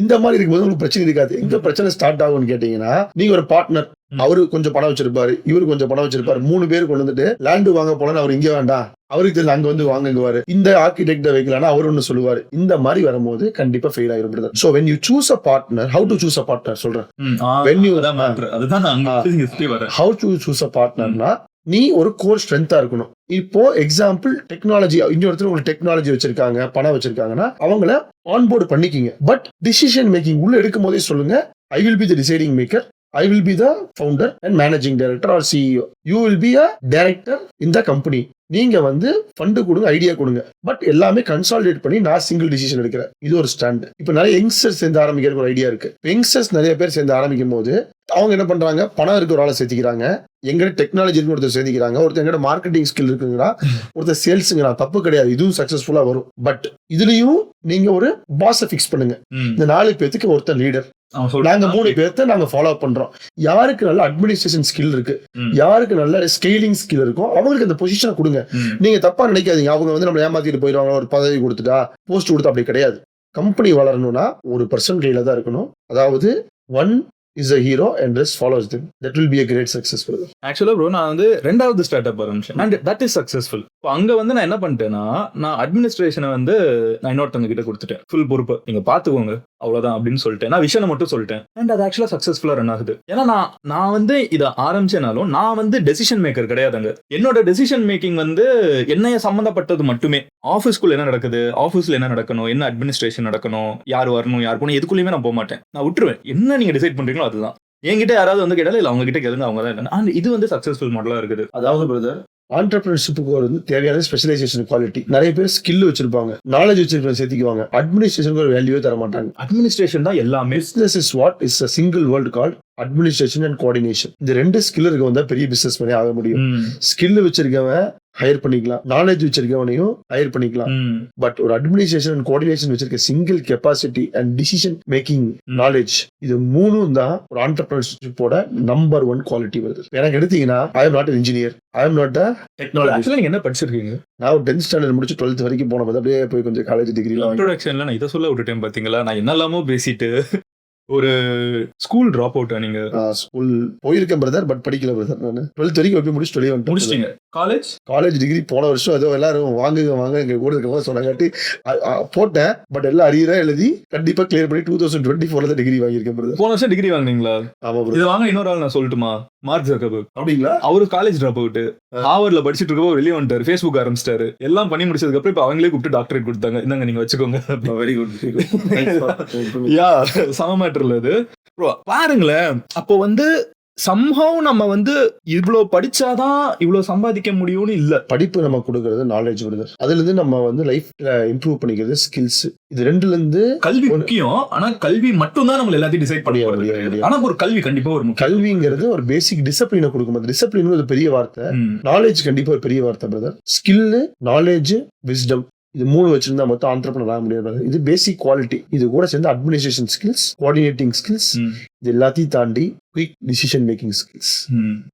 இந்த மாதிரி இருக்கும்போது உங்களுக்கு பிரச்சனை இருக்காது. எங்க பிரச்சனை ஸ்டார்ட் ஆகும்னு கேட்டீங்கன்னா நீங்க ஒரு பார்ட்னர். அவரு கொஞ்சம் பணம் வச்சிருப்பாரு இவரு கொஞ்சம் பணம் வச்சிருப்பாரு. மூணு பேர் கொண்டு வந்துட்டு லேண்டு வாங்க போனா அவர் இங்க வேண்டாம். அவருக்கு தெரிஞ்சு அங்க வந்து வாங்குவாரு இந்த ஆர்கிடெக்ட வைக்கலாம்னா அவர் ஒன்னு சொல்லுவாரு. இந்த மாதிரி வரும்போது கண்டிப்பா fail brother so when you choose a partner how to choose a partner சொல்றேன். When you- அதுதான் ஹவு டு சூஸ் அ பார்ட்னர்னா நீ ஒரு கோர் ஸ்ட்ரென்த்தா இருக்கணும். இப்போ எக்ஸாம்பிள் டெக்னாலஜி இன்னொருத்தர் உங்களுக்கு டெக்னாலஜி வச்சிருக்காங்க பணம் வச்சிருக்காங்கன்னா அவங்கள ஆன்போர்டு பண்ணிக்கிங்க. பட் டிசிஷன் மேக்கிங் உள்ள எடுக்கும் போதே சொல்லுங்க. I will be the deciding maker I will be the founder and managing director or CEO you will be a director in the company நீங்க வந்து ஃபண்டு கொடுங்க ஐடியா கொடுங்க. பட் எல்லாமே கன்சாலிடேட் பண்ணி நான் சிங்கிள் டிசிஷன் எடுக்கிறேன். இது ஒரு ஸ்டாண்ட் இப்போ நிறைய யங்ஸ்டர்ஸ் சேர்ந்து ஆரம்பிக்கிற ஒரு ஐடியா இருக்கு. யங்ஸ்டர்ஸ் நிறைய பேர் சேர்ந்து ஆரம்பிக்கும் போது அவங்க என்ன பண்றாங்க? பணம் இருக்க ஒரு ஆளை சேர்த்திக்கிறாங்க. எங்கிட்ட டெக்னாலஜி இருக்கு ஒருத்தர் சேர்த்திக்கிறாங்க. ஒருத்தர் எங்கிட்ட மார்க்கெட்டிங் ஸ்கில் இருக்குங்களா ஒருத்தர் சேல்ஸுங்கிறா தப்பு கிடையாது. இதுவும் சக்சஸ்ஃபுல்லா வரும். பட் இதுலயும் நீங்க ஒரு பாஸை ஃபிக்ஸ் பண்ணுங்க. இந்த நாலு பேத்துக்கு ஒருத்தர் லீடர் நாங்க மூணு பேர்த்த நாங்க ஃபாலோ பண்றோம். யாருக்கு நல்ல அட்மினிஸ்ட்ரேஷன் ஸ்கில் இருக்கு. யாருக்கு நல்ல ஸ்கேலிங் ஸ்கில் இருக்கும் அவங்களுக்கு அந்த பொசிஷனை கொடுங்க. நீங்க தப்பா நினைக்காதீங்க. அவங்க வந்து நம்ம ஏமாத்திட்டு போயிடுவாங்க ஒரு பதவி கொடுத்துட்டா போஸ்ட் கொடுத்தா அப்படி கிடையாது. கம்பெனி வளரணும்னா ஒரு பர்சன் கையில தான் இருக்கணும். அதாவது one is a hero and rest follows them that will be a great success for ஆக்சுவலா ப்ரோ நான் வந்து ரெண்டாவது ஸ்டார்ட் அப் ஆரம்பிச்சேன் அண்ட் தட் இஸ் சக்சஸ்ஃபுல் இப்போ அங்க வந்து நான் என்ன பண்ணிட்டேன்னா நான் அட்மினிஸ்ட்ரேஷனை வந்து நான் இன்னொருத்தவங்க கிட்ட கொடுத்துட்டேன். ஃபுல் பொறுப்பு. நீங்க பாத்துக்கோங்க. அவ்வளவுதான் அப்படின்னு சொல்லிட்டேன். நான் விஷயம் மட்டும் சொல்லிட்டேன். அண்ட் அது ஆக்சுவலா சக்சஸ்ஃபுல்லா ரன் ஆகுது. ஏன்னா நான் நான் வந்து இதை ஆரம்பிச்சேனாலும் நான் வந்து டெசிஷன் மேக்கர் கிடையாதுங்க என்னோட டெசிஷன் மேக்கிங் வந்து என்னைய சம்மந்தப்பட்டது மட்டுமே. ஆஃபீஸ்க்குள்ள என்ன நடக்குது? ஆஃபீஸ்ல என்ன நடக்கணும்? என்ன அட்மினிஸ்ட்ரேஷன் நடக்கணும்? யார் வரணும்? யார் போகணும்? எதுக்குள்ளயுமே நான் போக மாட்டேன். நான் விட்டுருவேன். என்ன நீங்க டிசைட் பண்றீங்களோ அதுதான். என்கிட்ட யாராவது வந்து கேட்டாலும் இல்ல அவங்க கிட்ட கேளுங்க அவங்க தான் இது வந்து சக்சஸ்ஃபுல் மாடலா இருக்குது. அதாவது பிரதர் ஆண்டர்பிரினர்ஷிப்புக்கு வந்து தேவையான ஸ்பெஷலைசேஷன் குவாலிட்டி நிறைய பேர் ஸ்கில் வச்சிருப்பாங்க. நாலேஜ் வச்சிருக்க சேர்த்திக்குவாங்க. அட்மினிஸ்ட்ரேஷனுக்கு ஒரு வேல்யூவே தர மாட்டாங்க அட்மினிஸ்ட்ரேஷன் தான் எல்லாமே. Business is what is a single world call administration and coordination இந்த ரெண்டு ஸ்கில் இருக்க வந்தா பெரிய பிசினஸ் பண்ணி ஆக முடியும். ஸ்கில் வச்சிருக்கவன் ஹையர் பண்ணிக்கலாம். நாலேஜ் வச்சிருக்கவனையும் ஹையர் பண்ணிக்கலாம். பட் ஒரு அட்மினிஸ்ட்ரேஷன் அண்ட் கோஆர்டினேஷன் வச்சிருக்க single capacity and decision making knowledge இது மூணும் தான் ஒரு ஆண்டர்பிரினர்ஷிப்போட நம்பர் ஒன் குவாலிட்டி வருது. எனக்கு எடுத்தீங்கன்னா I am not engineer I am not technology நீங்க என்ன படிச்சிருக்கீங்க? நான் டென்த் ஸ்டாண்டர்ட் முடிச்சு டுவெல்த் வரைக்கும் போன போது அப்படியே போய் கொஞ்சம் காலேஜ் டிகிரிலாம் வாங்கி இன்ட்ரோடக்ஷன்ல நான் இதை சொல்ல விட்டுட்டேன் பாத்தீங்களா? நான் என்னெல்லாமோ பேசிட்டு ஒரு ஸ்கூல் டிராப் அவுட்டா நீங்க? ஸ்கூல் போயிருக்கேன் பிரதர் பட் படிக்கல பிரதர் நான். டுவெல்த் வரைக்கும் போய் முடிச்சு வெளியே முடிச்சிட்டீங்க. காலேஜ் காலேஜ் டிகிரி போன வருஷம் ஏதோ எல்லாரும் வாங்குங்க வாங்க எங்க கூட சொன்னாங்காட்டி அ- அ- போட்டேன் பட் எல்லாம் அரியரா எழுதி கண்டிப்பா கிளியர் பண்ணி டூ தௌசண்ட் டுவெண்ட்டி ஃபோர்ல தான் டிகிரி வாங்கியிருக்கேன் பிரதர் போன வருஷம் டிகிரி வாங்குனீங்களா? ஆமா இதை வாங்க இன்னொரு ஆள் நான் சொல்லட்டுமா? மார்க் ஜக்கபர்க் அப்படிங்களா? அவரு காலேஜ் டிராப் அவுட் ஹார்வர்ட்ல படிச்சிட்டு இருக்கப்போ வெளியே வந்துட்டாரு ஃபேஸ்புக் ஆரம்பிச்சிட்டாரு. எல்லாம் பண்ணி முடிச்சதுக்கு அப்புறம் இப்ப அவங்களே கூப்பிட்டு டாக்டரேட் கொடுத்தாங்க. இந்தாங்க நீங்க வச்சுக்கோங்க. வெரி குட் யா சம மேட்டர்ல இது பாருங்களேன். அப்போ வந்து சம்ஹவ் நம்ம வந்து இவ்ளோ படிச்சாதான் இவ்ளோ சம்பாதிக்க முடியும்னு இல்ல. படிப்பு நம்ம கொடுக்கறது நாலேஜ் பிரதர் அதுல இருந்து நம்ம வந்து லைஃப்ல இம்ப்ரூவ் பண்ணிக்கிறது ஸ்கில்ஸ் இது ரெண்டுல இருந்து கல்வி முக்கியம் ஆனா கல்வி மட்டும் தான் நம்ம எல்லாத்தையும் டிசைட் பண்ண. ஆனா ஒரு கல்வி கண்டிப்பா ஒரு கல்விங்கிறது ஒரு பேசிக் டிசிப்ளினை கொடுக்கும். டிசிப்ளின் ஒரு பெரிய வார்த்தை. நாலேஜ் கண்டிப்பா ஒரு பெரிய வார்த்தை பிரதர் ஸ்கில் நாலேஜ் விஸ்டம் இது மூணு வச்சிருந்தா மொத்தம் ஆண்டர்பனர் ஆக முடியாது? இது பேசிக் குவாலிட்டி இது கூட சேர்ந்து அட்மினிஸ்ட்ரேஷன் ஸ்கில்ஸ் கோஆர்டினேட்டிங் ஸ்கில்ஸ் இது எல்லாத்தையும் தாண்டி குயிக் டிசிஷன் மேக்கிங் ஸ்கில்ஸ்.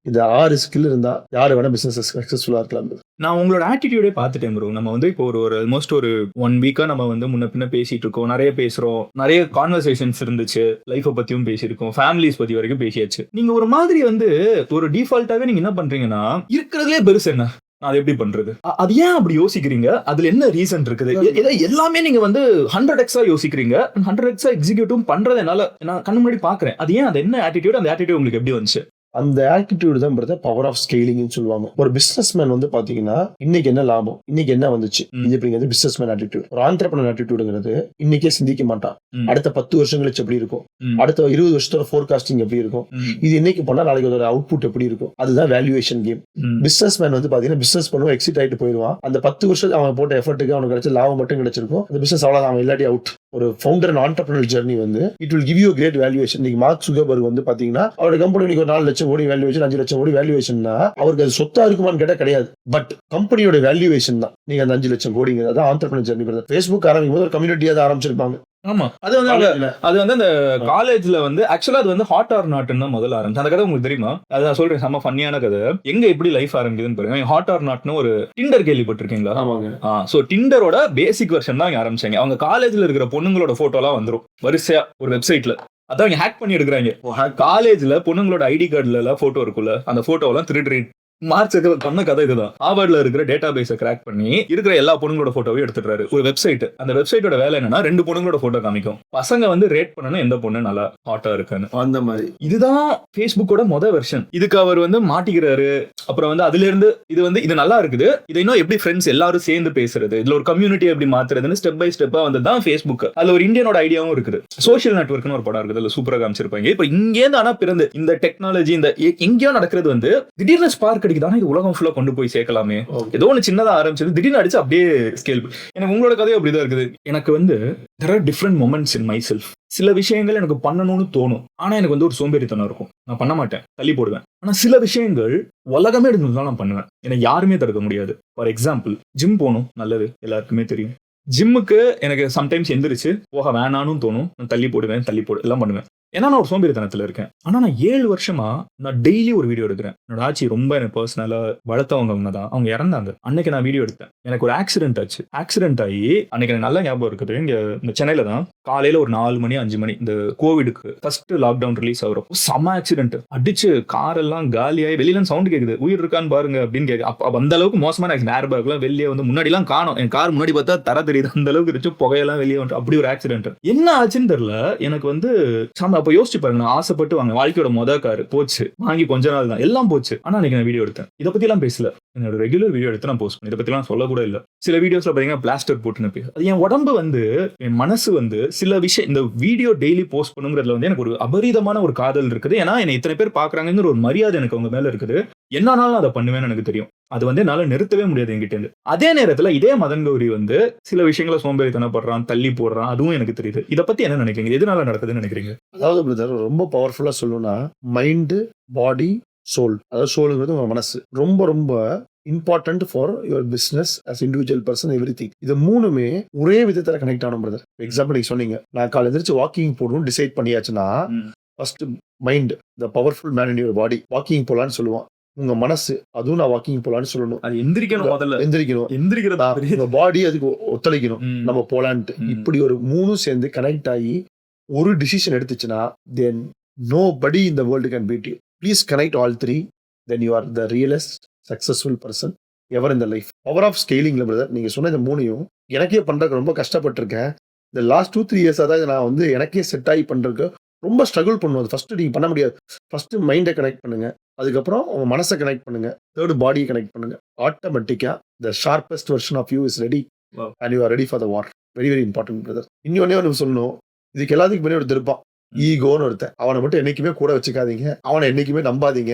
இந்த ஆறு ஸ்கில் இருந்தா யாரு வேணா பிசினஸ் சக்சஸ்ஃபுல்லா இருக்கலாம் நான் உங்களோட ஆட்டிடியூடே பார்த்துட்டேன் ப்ரோ நம்ம வந்து இப்போ ஒரு ஒரு ஆல்மோஸ்ட் ஒரு ஒன் வீக்கா நம்ம வந்து முன்ன பின்ன பேசிட்டு இருக்கோம். நிறைய பேசுறோம். நிறைய கான்வர்சேஷன்ஸ் இருந்துச்சு. லைஃபை பத்தியும் பேசியிருக்கோம். ஃபேமிலிஸ் பத்தி வரைக்கும் பேசியாச்சு. நீங்க ஒரு மாதிரி வந்து ஒரு டிஃபால்ட்டாவே நீங்க என்ன பண்றீங்கன்னா இருக்கிறதுலே பெருசு என்ன? அதை எப்படி பண்றது? அது ஏன் அப்படி யோசிக்கிறீங்க? அதுல என்ன ரீசன் இருக்குது? இதை எல்லாமே நீங்க வந்து ஹண்ட்ரட் எக்ஸா யோசிக்கிறீங்க. ஹண்ட்ரட் எக்ஸா எக்ஸிக்யூட்டும் பண்றதுனால நான் கண்ணு முன்னாடி பாக்குறேன். அது ஏன்? அது என்ன ஆட்டிடியூட் அந்த ஆட்டிடியூட் உங்களுக்கு எப்படி வந்துச்சு? அந்த ஆட்டிடியூட் தான் பிரதர் பவர் ஆஃப் ஸ்கேலிங்னு சொல்லுவாங்க. ஒரு பிசினஸ் மேன் வந்து பாத்தீங்கன்னா இன்னைக்கு என்ன லாபம்? இன்னைக்கு என்ன வந்துச்சு. இது அப்படிங்கிறது பிசினஸ் மேன் ஆட்டிடியூட் ஒரு ஆண்டர்பனர் ஆட்டிடியூடுங்கிறது இன்னைக்கே சிந்திக்க மாட்டான். அடுத்த பத்து வருஷம் கழிச்சு எப்படி இருக்கும். அடுத்த இருபது வருஷத்தோட ஃபோர்காஸ்டிங் எப்படி இருக்கும்? இது இன்னைக்கு பண்ணா நாளைக்கு அதோட அவுட்புட் எப்படி இருக்கும்? அதுதான் வேல்யூவேஷன் கேம் பிசினஸ் மேன் வந்து பாத்தீங்கன்னா பிசினஸ் பண்ணுவோம் எக்ஸிட் ஆயிட்டு போயிடுவான். அந்த பத்து வருஷம் அவன் போட்ட எஃபர்ட்டுக்கு அவனுக்கு கிடைச்ச லாபம் மட்டும் கிடைச்சிருக்கும். அந்த பிசினஸ் அவ்வளவுதான் அவன் இல்லாட்டி அவுட் ஒரு ஃபவுண்டர் அண்ட் ஆண்டர்பிரினர் ஜர்னி வந்து it will give you great valuation இன்னைக்கு மார்க் சுகர்பர்க் வந்து பாத்தீங்கன்னா அவரோட கம்பெனி இன்னைக்கு ஒரு நாலு லட்சம் கோடி வேல்யூவேஷன் அஞ்சு லட்சம் கோடி வேல்யூவேஷன்னா அவருக்கு அது சொத்தா இருக்குமான்னு கேட்டா கிடையாது. பட் கம்பெனியோட வேல்யூவேஷன் தான். நீங்க அந்த அஞ்சு லட்சம் கோடிங்கிறது அதான் ஆண்டர்பிரினர் ஜெர்னி ஃபேஸ்புக் ஆரம்பிக்கும் போது ஒரு கம்யூனிட்டியாக தான் ஆரம்பிச்சிருப்பாங்க. ஆமா. அது வந்து அது வந்து அந்த காலேஜ்ல வந்து ஆக்சுவலா அது வந்து ஹாட் ஆர் நாட்னு தான் முதல்ல ஆரம்பிச்சு அந்த கதை உங்களுக்கு தெரியுமா? அது நான் சொல்றேன் செம்ம ஃபன்னியான கதை. எங்க எப்படி லைஃப் ஆரம்பிக்குதுன்னு பாருங்க. ஹாட் ஆர் நாட்னு ஒரு டிண்டர் கேள்விப்பட்டிருக்கீங்களா? ஆமாங்க. ஆ சோ டிண்டரோட பேசிக் வெர்ஷன் தான் இங்க ஆரம்பிச்சாங்க. அவங்க காலேஜ்ல இருக்கிற பொண்ணுங்களோட போட்டோலாம் வந்துரும். வரிசையா ஒரு வெப்சைட்ல அதான் இங்க ஹேக் பண்ணி எடுக்கிறாங்க காலேஜ்ல பொண்ணுங்களோட ஐடி கார்டுல எல்லாம் போட்டோ இருக்குல்ல அந்த போட்டோ எல்லாம் திருடி மார்ச் பண்ண கதை இதுதான். ஹார்வர்ட்ல இருக்கிற டேட்டா பேஸை கிராக் பண்ணி இருக்கிற எல்லா பொண்ணுங்களோட போட்டோவையும் எடுத்துட்டாரு ஒரு வெப்சைட் அந்த வெப்சைட்டோட வேலை என்னன்னா ரெண்டு பொண்ணுங்களோட போட்டோ காமிக்கும். பசங்க வந்து ரேட் பண்ணணும் எந்த பொண்ணு நல்லா ஹாட்டா இருக்குன்னு. அந்த மாதிரி. இதுதான் ஃபேஸ்புக்கோட மொத வெர்ஷன் இதுக்கு அவர் வந்து மாட்டிக்கிறாரு. அப்புறம் வந்து அதுல இருந்து இது வந்து இது நல்லா இருக்குது. இதை இன்னும் எப்படி ஃப்ரெண்ட்ஸ் எல்லாரும் சேர்ந்து பேசுறது? இதுல ஒரு கம்யூனிட்டி எப்படி மாத்துறதுன்னு ஸ்டெப் பை ஸ்டெப்பா வந்து தான் ஃபேஸ்புக் அதுல ஒரு இந்தியனோட ஐடியாவும் இருக்குது. சோஷியல் நெட்ஒர்க்னு ஒரு படம் இருக்குது. அதுல சூப்பரா காமிச்சிருப்பாங்க. இப்ப இங்கேருந்து ஆனா பிறந்து இந்த டெக்னாலஜி இந்த எங்கேயோ நடக்கிறது வந்து திடீர்னு ஸ்பார்க் அடிக்குது ஆனா இது உலகம் ஃபுல்லா கொண்டு போய் சேர்க்கலாமே. ஏதோ ஒன்று சின்னதா ஆரம்பிச்சது திடீர்னு அடிச்சு அப்படியே ஸ்கேல் எனக்கு உங்களோட கதையும் அப்படிதான் இருக்குது. எனக்கு வந்து there are different moments in my self சில விஷயங்கள் எனக்கு பண்ணணும்னு தோணும். ஆனா எனக்கு வந்து ஒரு சோம்பேறித்தனம் இருக்கும். நான் பண்ண மாட்டேன். தள்ளி போடுவேன். ஆனா சில விஷயங்கள் உலகமே எடுத்துதான் நான் பண்ணுவேன். எனக்கு யாருமே தடுக்க முடியாது. ஃபார் எக்ஸாம்பிள் ஜிம் போகணும். நல்லது. எல்லாருக்குமே தெரியும். ஜிம்முக்கு எனக்கு சம்டைம்ஸ் எந்திரிச்சு போக வேணான்னு தோணும். நான் தள்ளி போடுவேன் தள்ளி போடு. எல்லாம் பண்ணுவேன். ஏன்னா நான் ஒரு சோம்பேறித்தனத்தில் இருக்கேன். ஆனால் நான் ஏழு வருஷமா நான் டெய்லி ஒரு வீடியோ எடுக்கிறேன். என்னோட ஆச்சி ரொம்ப எனக்கு பர்சனலாக வளர்த்தவங்க அவங்க தான். அவங்க இறந்தாங்க. அன்னைக்கு நான் வீடியோ எடுத்தேன். எனக்கு ஒரு ஆக்சிடென்ட் ஆச்சு. ஆக்சிடென்ட் ஆகி அன்னைக்கு எனக்கு நல்ல ஞாபகம் இருக்குது. இங்கே இந்த சென்னையில் தான் காலையில் ஒரு நாலு மணி அஞ்சு மணி இந்த கோவிடுக்கு ஃபர்ஸ்ட் லாக்டவுன் ரிலீஸ் ஆகிறப்போ செம்ம ஆக்சிடென்ட் அடிச்சு காரெல்லாம் காலியாகி வெளியில சவுண்ட் கேட்குது உயிர் இருக்கான்னு பாருங்க அப்படின்னு கேட்கு அப்போ அந்த அளவுக்கு மோசமான ஆக்சிடென்ட் ஏர் பேக்லாம் வெளியே வந்து முன்னாடிலாம் காணும். என் கார் முன்னாடி பார்த்தா தர தெரியுது. அந்த அளவுக்கு இருந்துச்சு. புகையெல்லாம் வெளியே வந்து அப்படி ஒரு ஆக்சிடென்ட் என்ன ஆச்சுன்னு தெரியல. எனக்கு வந்து சாம அப்போ யோசிச்சு பாருங்க நான் ஆசைப்பட்டு வாங்க வாழ்க்கையோட மொத கார் போச்சு. வாங்கி கொஞ்ச நாள் தான் எல்லாம் போச்சு. ஆனா இன்னைக்கு நான் வீடியோ எடுத்தேன். இதை பத்தி எல்லாம் பேசல. என்னோட ரெகுலர் வீடியோ எடுத்து நான் போஸ்ட் பண்ணி இதை பற்றிலாம் சொல்லக்கூட சொல்ல கூட சில வீடியோஸ்ல பார்த்தீங்கன்னா பிளாஸ்டர் போட்டுன்னு பேச அது என் உடம்பு வந்து என் மனசு வந்து சில விஷயம் இந்த வீடியோ டெய்லி போஸ்ட் பண்ணுங்கிறதுல வந்து எனக்கு ஒரு அபரீதமான ஒரு காதல் இருக்குது. ஏன்னா என்னை இத்தனை பேர் பார்க்குறாங்கிற ஒரு மரியாதை எனக்கு அவங்க மேலே இருக்குது. என்னானாலும் அதை பண்ணுவேன்னு எனக்கு தெரியும். அது வந்து என்னால நிறுத்தவே முடியாது என்கிட்ட இருந்து. அதே நேரத்துல இதே மதன் கௌரி வந்து சில விஷயங்களை சோம்பேறித்தனப்படுறான் தள்ளி போடுறான் அதுவும் எனக்கு தெரியுது. இதை பத்தி என்ன நினைக்கிறீங்க? எதனால நடக்குதுன்னு நினைக்கிறீங்க? அதாவது பிரதர் ரொம்ப பவர்ஃபுல்லா சொல்லணும்னா மைண்டு பாடி சோல் அதாவது சோலுங்கிறது உங்க மனசு. ரொம்ப ரொம்ப important for your business as individual person every thing இது மூணுமே ஒரே விதத்துல கனெக்ட் ஆகணும் பிரதர் எக்ஸாம்பிள் நீங்க சொன்னீங்க நான் காலை எந்திரிச்சு வாக்கிங் போகணும்னு டிசைட் பண்ணியாச்சுன்னா. First mind the powerful man in your body walking போலான்னு சொல்லுவான். உங்க மனசு அதுவும் நான் வாக்கிங் போலான்னு சொல்லணும். அது எந்திரிக்கணும் முதல்ல. எந்திரிக்கணும். எந்திரிக்கிறது உங்க பாடி அதுக்கு ஒத்துழைக்கணும். நம்ம போலான்ட்டு. இப்படி ஒரு மூணும் சேர்ந்து கனெக்ட் ஆகி ஒரு டிசிஷன் எடுத்துச்சுன்னா தென் நோ படி இந்த world can beat you please connect all three then you are the realest successful person ever இந்த லைஃப் பவர் ஆஃப் ஸ்கேலிங்ல பிரதர் நீங்க சொன்ன இந்த மூணையும் எனக்கே பண்றதுக்கு ரொம்ப கஷ்டப்பட்டிருக்கேன். இந்த லாஸ்ட் டூ த்ரீ இயர்ஸ் அதாவது நான் வந்து எனக்கே செட் ஆகி பண்றதுக்கு ரொம்ப ஸ்ட்ரகிள் பண்ணுவோம் அது ஃபர்ஸ்ட் நீங்க பண்ண முடியாது. ஃபர்ஸ்ட் மைண்டை கனெக்ட் பண்ணுங்க. அதுக்கப்புறம் உங்க மனசை கனெக்ட் பண்ணுங்க. தேர்ட் பாடியை கனெக்ட் பண்ணுங்க. ஆட்டோமேட்டிக்கா the sharpest version of you is ready. And you are ready for the war very very important brother இன்னொன்னே ஒன்று சொல்லணும். இதுக்கு எல்லாத்துக்கும் முன்னாடி ஒருத்தர் இருப்பான். ஈகோன்னு ஒருத்தன். அவனை மட்டும் என்னைக்குமே கூட வச்சுக்காதீங்க. அவனை என்னைக்குமே நம்பாதீங்க.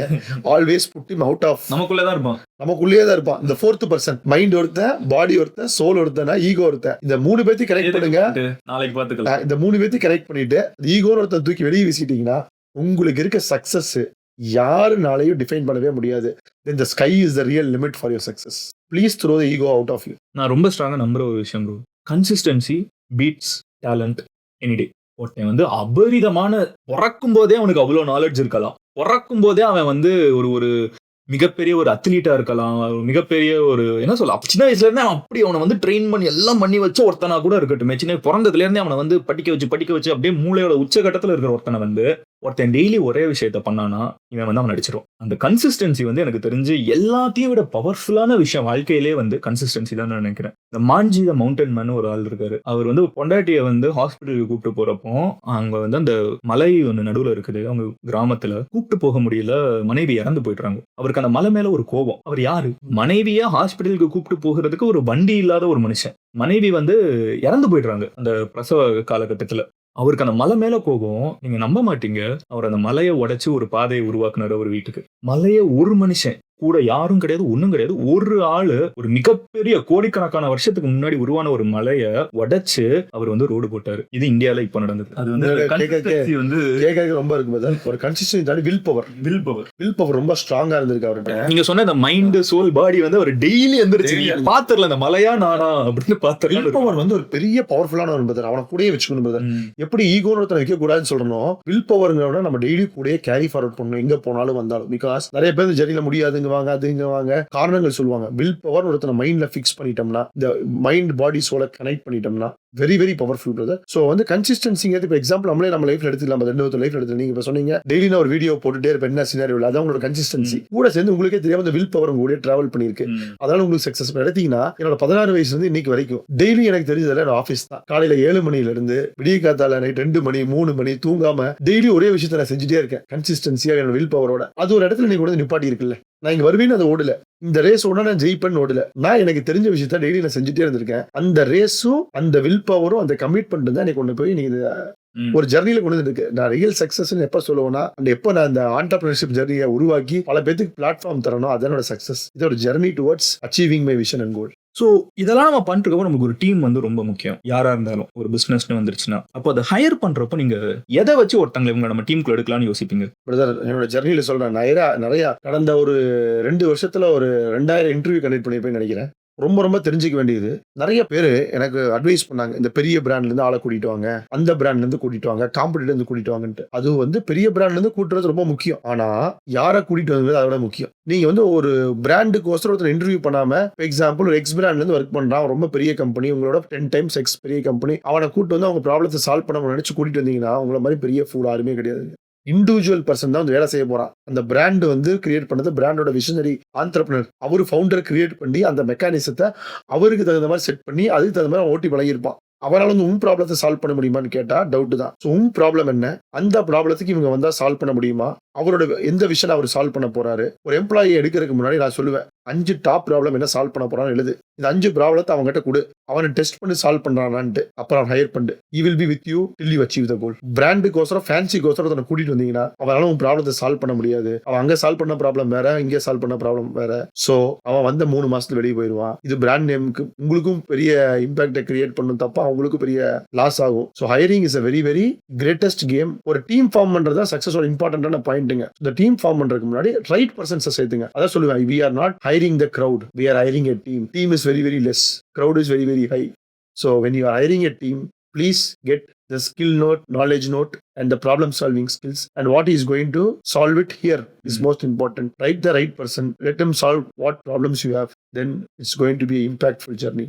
Always put him out of நமக்குள்ளதான் இருப்பான். நமக்குள்ளேயே தான் இருப்பான். இந்த ஃபோர்த் பர்சன் மைண்ட் ஒருத்தன் பாடி ஒருத்தன் சோல் ஒருத்தனா ஈகோ ஒருத்தன். இந்த மூணு பேர்த்தையும் கனெக்ட் பண்ணுங்க. நாளைக்கு பாத்துக்கலாம் இந்த மூணு பேர்த்தையும் கனெக்ட் பண்ணிட்டு ஈகோன்னு ஒருத்தன் தூக்கி வெளியே வீசிட்டீங்கன்னா உங்களுக்கு இருக்க சக்சஸ் யாருனாலையும் டிஃபைன் பண்ணவே முடியாது. Then the sky is the real limit for your success please throw the ego out of you நான் ரொம்ப ஸ்ட்ராங்கா நம்புற ஒரு விஷயம் bro consistency beats talent any day ஒருத்தன் வந்து அபரிதமான பிறக்கும் போதே அவனுக்கு அவ்வளோ நாலேஜ் இருக்கலாம். பிறக்கும் போதே அவன் வந்து ஒரு ஒரு மிகப்பெரிய ஒரு அத்லீட்டா இருக்கலாம். மிகப்பெரிய ஒரு என்ன சொல்ல சின்ன வயசுல இருந்தே அவன் அப்படி அவனை வந்து ட்ரெயின் பண்ணி எல்லாம் பண்ணி வச்சு ஒருத்தனா கூட இருக்கட்டும். சின்ன பிறந்ததுல இருந்தே அவனை வந்து படிக்க வச்சு படிக்க வச்சு அப்படியே மூளையோட உச்சகட்டத்துல இருக்கிற ஒருத்தனை வந்து ஒருத்தன் டெய்லி ஒரே விஷயத்த பண்ணானா இவன் வந்து அவன் நடிச்சிருவான் அந்த கன்சிஸ்டன்சி வந்து எனக்கு தெரிஞ்சு எல்லாத்தையும் விட பவர்ஃபுல்லான விஷயம் வாழ்க்கையிலே வந்து கன்சிஸ்டன்சி தான் நான் நினைக்கிறேன். இந்த மாஞ்சி த மவுண்டன் மேன் ஒரு ஆள் இருக்காரு. அவர் வந்து பொண்டாட்டியை வந்து ஹாஸ்பிட்டலுக்கு கூப்பிட்டு போறப்போ அங்க வந்து அந்த மலை ஒன்று நடுவில் இருக்குது. அவங்க கிராமத்துல கூப்பிட்டு போக முடியல மனைவி இறந்து போயிடுறாங்க. அவருக்கு அந்த மலை மேல ஒரு கோபம். அவர் யாரு? மனைவியை ஹாஸ்பிட்டலுக்கு கூப்பிட்டு போகிறதுக்கு ஒரு வண்டி இல்லாத ஒரு மனுஷன். மனைவி வந்து இறந்து போயிடுறாங்க அந்த பிரசவ காலகட்டத்துல. அவருக்கு அந்த மலை மேல கோபம். நீங்க நம்ப மாட்டீங்க. அவர் அந்த மலையை உடைச்சு ஒரு பாதையை உருவாக்குனாரு அவர் வீட்டுக்கு. மலையை ஒரு மனுஷன். கூட யாரும் கிடையாது ஒண்ணும் கிடையாது. ஒரு ஆளு ஒரு மிகப்பெரிய கோடிக்கணக்கான வருஷத்துக்கு முன்னாடி உருவான ஒரு மலையை உடைச்சு அவர் வந்து ரோடு போட்டாரு. இது இந்தியால இப்ப நடந்தது. அது வந்து கேட்க. வந்து ரொம்ப இருக்கு பதில் ஒரு கன்சிஸ்டன்சி தாண்டி will power will power will power ரொம்ப ஸ்ட்ராங்கா இருந்திருக்கு அவர்கிட்ட. நீங்க சொன்ன இந்த மைண்ட் சோல் பாடி வந்து அவர் டெய்லி எந்திரிச்சு Daily. பாத்துரல இந்த மலையா நானா? அப்படின்னு வில் பாத்துரல பவர் வந்து ஒரு பெரிய பவர்ஃபுல்லான ஒரு பிரதர் அவனை கூடயே வச்சுக்கணும் பிரதர் எப்படி ஈகோன்னு ஒருத்தனை வைக்க கூடாதுன்னு சொல்றோம் வில் பவர்ங்கிறத நம்ம டெய்லி கூடயே கேரி ஃபார்வர்ட் பண்ணணும். எங்க போனாலும் வந்தாலும். பிகாஸ் நிறைய பேர் இந்த ஜெர்னில முடியாதுங்குவாங்க அதுங்குவாங்க காரணங்கள் சொல்லுவாங்க. வில் பவர் ஒருத்தனை மைண்ட்ல ஃபிக்ஸ் பண்ணிட்டோம்னா இந்த மைண்ட் பாடி சோல கனெக்ட் பண்ணிட்டோம்னா very very powerful brother so வந்து கன்சிஸ்டன்சிங்கிறது இப்போ எக்ஸாம்பிள் நம்மளே நம்ம லைஃப்ல எடுத்துக்கலாம். ரெண்டு லைஃப்ல எடுத்து நீங்க இப்போ சொன்னீங்க டெய்லி நான் ஒரு வீடியோ போட்டுட்டே இருப்பேன். என்ன சினாரியோ அதான் உங்களோட கன்சிஸ்டன்சி கூட சேர்ந்து உங்களுக்கே தெரியாம இந்த வில் பவர் உங்க கூட டிராவல் பண்ணிருக்கு அதனால உங்களுக்கு சக்சஸ் எடுத்தீங்கன்னா என்னோட பதினாறு வயசுல இருந்து இன்னைக்கு வரைக்கும் டெய்லி எனக்கு தெரிஞ்சதுல என்னோட ஆஃபீஸ் தான். காலையில ஏழு மணில இருந்து விடிய காத்தால நைட் ரெண்டு மணி மூணு மணி தூங்காம டெய்லி ஒரே விஷயத்த நான் செஞ்சுட்டே இருக்கேன். கன்சிஸ்டன்சியா என்னோட வில் பவரோட அது ஒரு இடத்துல நீங்க கூட நிப்பாட்டி இருக்குல்ல நான் இங்க வருவேன்னு அதை ஓடல. இந்த ரேஸ் ஓட நான் ஜெயிப்பேன்னு ஓடல. நான் எனக்கு தெரிஞ்ச விஷயத்த டெய்லி நான் செஞ்சுட்டே இருந்திருக்கேன். அந்த ரேஸும் அந்த வில் பவரும் அந்த கமிட்மெண்ட் தான் எனக்கு கொண்டு போய் நீங்க ஒரு ஜர்னில கொண்டு வந்து இருக்கு நான் ரியல் சக்சஸ் எப்ப சொல்லுவேன்னா அந்த எப்போ நான் அந்த ஆண்டர்பிரினர்ஷிப் ஜர்னியை உருவாக்கி பல பேத்துக்கு பிளாட்ஃபார்ம் தரணும் அதனோட சக்சஸ் இது ஒரு journey towards achieving my vision and goal so இதெல்லாம் நம்ம பண்ணிருக்கப்போ நமக்கு ஒரு டீம் வந்து ரொம்ப முக்கியம். யாரா இருந்தாலும் ஒரு பிசினஸ்னு வந்துருச்சுன்னா. அப்போ அதை ஹையர் பண்றப்போ நீங்க எதை வச்சு ஒருத்தங்களை இவங்க நம்ம டீமுக்குள்ள எடுக்கலாம்னு யோசிப்பீங்க? பிரதர் என்னோட ஜெர்னியில் சொல்றேன். நிறைய நிறைய கடந்த ஒரு ரெண்டு வருஷத்துல ஒரு ரெண்டாயிரம் இன்டர்வியூ கண்டக்ட் பண்ணிருப்பேன்னு நினைக்கிறேன். ரொம்ப ரொம்ப தெரிஞ்சுக்க வேண்டியது. நிறைய பேர் எனக்கு அட்வைஸ் பண்ணாங்க. இந்த பெரிய பிராண்ட்லேருந்து ஆளை கூட்டிட்டு வாங்க. அந்த பிராண்ட்லேருந்து கூட்டிட்டு வாங்க. காம்படிட்டர்லேருந்து கூட்டிட்டு வாங்கன்ட்டு. அது வந்து பெரிய பிராண்ட்லேருந்து கூட்டுறது ரொம்ப முக்கியம். ஆனால் யாரை கூட்டிட்டு வந்தது அதை விட முக்கியம். நீங்கள் வந்து ஒரு பிராண்டுக்கு ஒருத்தர் இன்டர்வியூ பண்ணாம எக்ஸாம்பிள் ஒரு எக்ஸ் பிராண்ட்லேருந்து ஒர்க் பண்ணுறான் ரொம்ப பெரிய கம்பெனி உங்களோட டென் டைம்ஸ் எக்ஸ் பெரிய கம்பெனி அவனை கூட்டு வந்து அவங்க ப்ராப்ளத்தை சால்வ் பண்ண நினச்சி கூட்டிட்டு வந்தீங்கன்னா உங்களை மாதிரி பெரிய ஃபுட் யாருமே கிடையாது. இண்டிவிஜுவல் பர்சன் தான் வந்து வேலை செய்ய போறான். அந்த பிராண்ட் வந்து கிரியேட் பண்ணது பிராண்டோட விஷனரி ஆண்டர்பனர் அவர் ஃபவுண்டர் கிரியேட் பண்ணி அந்த மெக்கானிசத்தை அவருக்கு தகுந்த மாதிரி செட் பண்ணி அதுக்கு தகுந்த மாதிரி ஓட்டி வழங்கியிருப்பான் அவரால் வந்து உன் ப்ராப்ளத்தை சால்வ் பண்ண முடியுமான்னு கேட்டால் டவுட் தான். ஸோ உன் ப்ராப்ளம் என்ன? அந்த ப்ராப்ளத்துக்கு இவங்க வந்தால் சால்வ் பண்ண முடியுமா? அவரோட எந்த விஷயம் அவர் சால்வ் பண்ண போறாரு? ஒரு எம்ப்ளாயி எடுக்கிறதுக்கு முன்னாடி நான் சொல்லுவேன் அஞ்சு டாப் ப்ராப்ளம் என்ன சால்வ் பண்ண போறான்னு எழுது. இந்த அஞ்சு ப்ராப்ளத்தை அவங்ககிட்ட கொடு. அவனை டெஸ்ட் பண்ணி சால்வ் பண்றானான்ட்டு. அப்புறம் ஹையர் பண்ணு he will be with you till you achieve the goal பிராண்டுக்கோசரம் ஃபேன்சிக்கோசரம் ஒருத்தனை கூட்டிட்டு வந்தீங்கன்னா அவனால உன் ப்ராப்ளத்தை சால்வ் பண்ண முடியாது. அவன் அங்க சால்வ் பண்ண ப்ராப்ளம் வேற இங்கே சால்வ் பண்ண ப்ராப்ளம் வேற. சோ அவன் வந்த மூணு மாசத்துல வெளியே போயிடுவான். இது பிராண்ட் நேமுக்கு உங்களுக்கும் பெரிய இம்பாக்டை கிரியேட் பண்ணும் தப்பா அவங்களுக்கும் பெரிய லாஸ் ஆகும். So hiring is a very very greatest game ஒரு டீம் ஃபார்ம் பண்றது தான் சக்சஸோட இம்பார்ட்டன்டான பாயிண்ட்டுங்க இந்த டீம் ஃபார்ம் பண்றதுக்கு முன்னாடி ரைட் பர்சன்ஸை சேர்த்துங்க அதான் சொல்லுவேன் we are not hiring the crowd we are hiring a team team is very very less crowd is very very high so when you are hiring a team please get the skill note knowledge note and the problem solving skills and what he is going to solve it here is Mm. most important write the right person let him solve what problems you have then it's going to be an impactful journey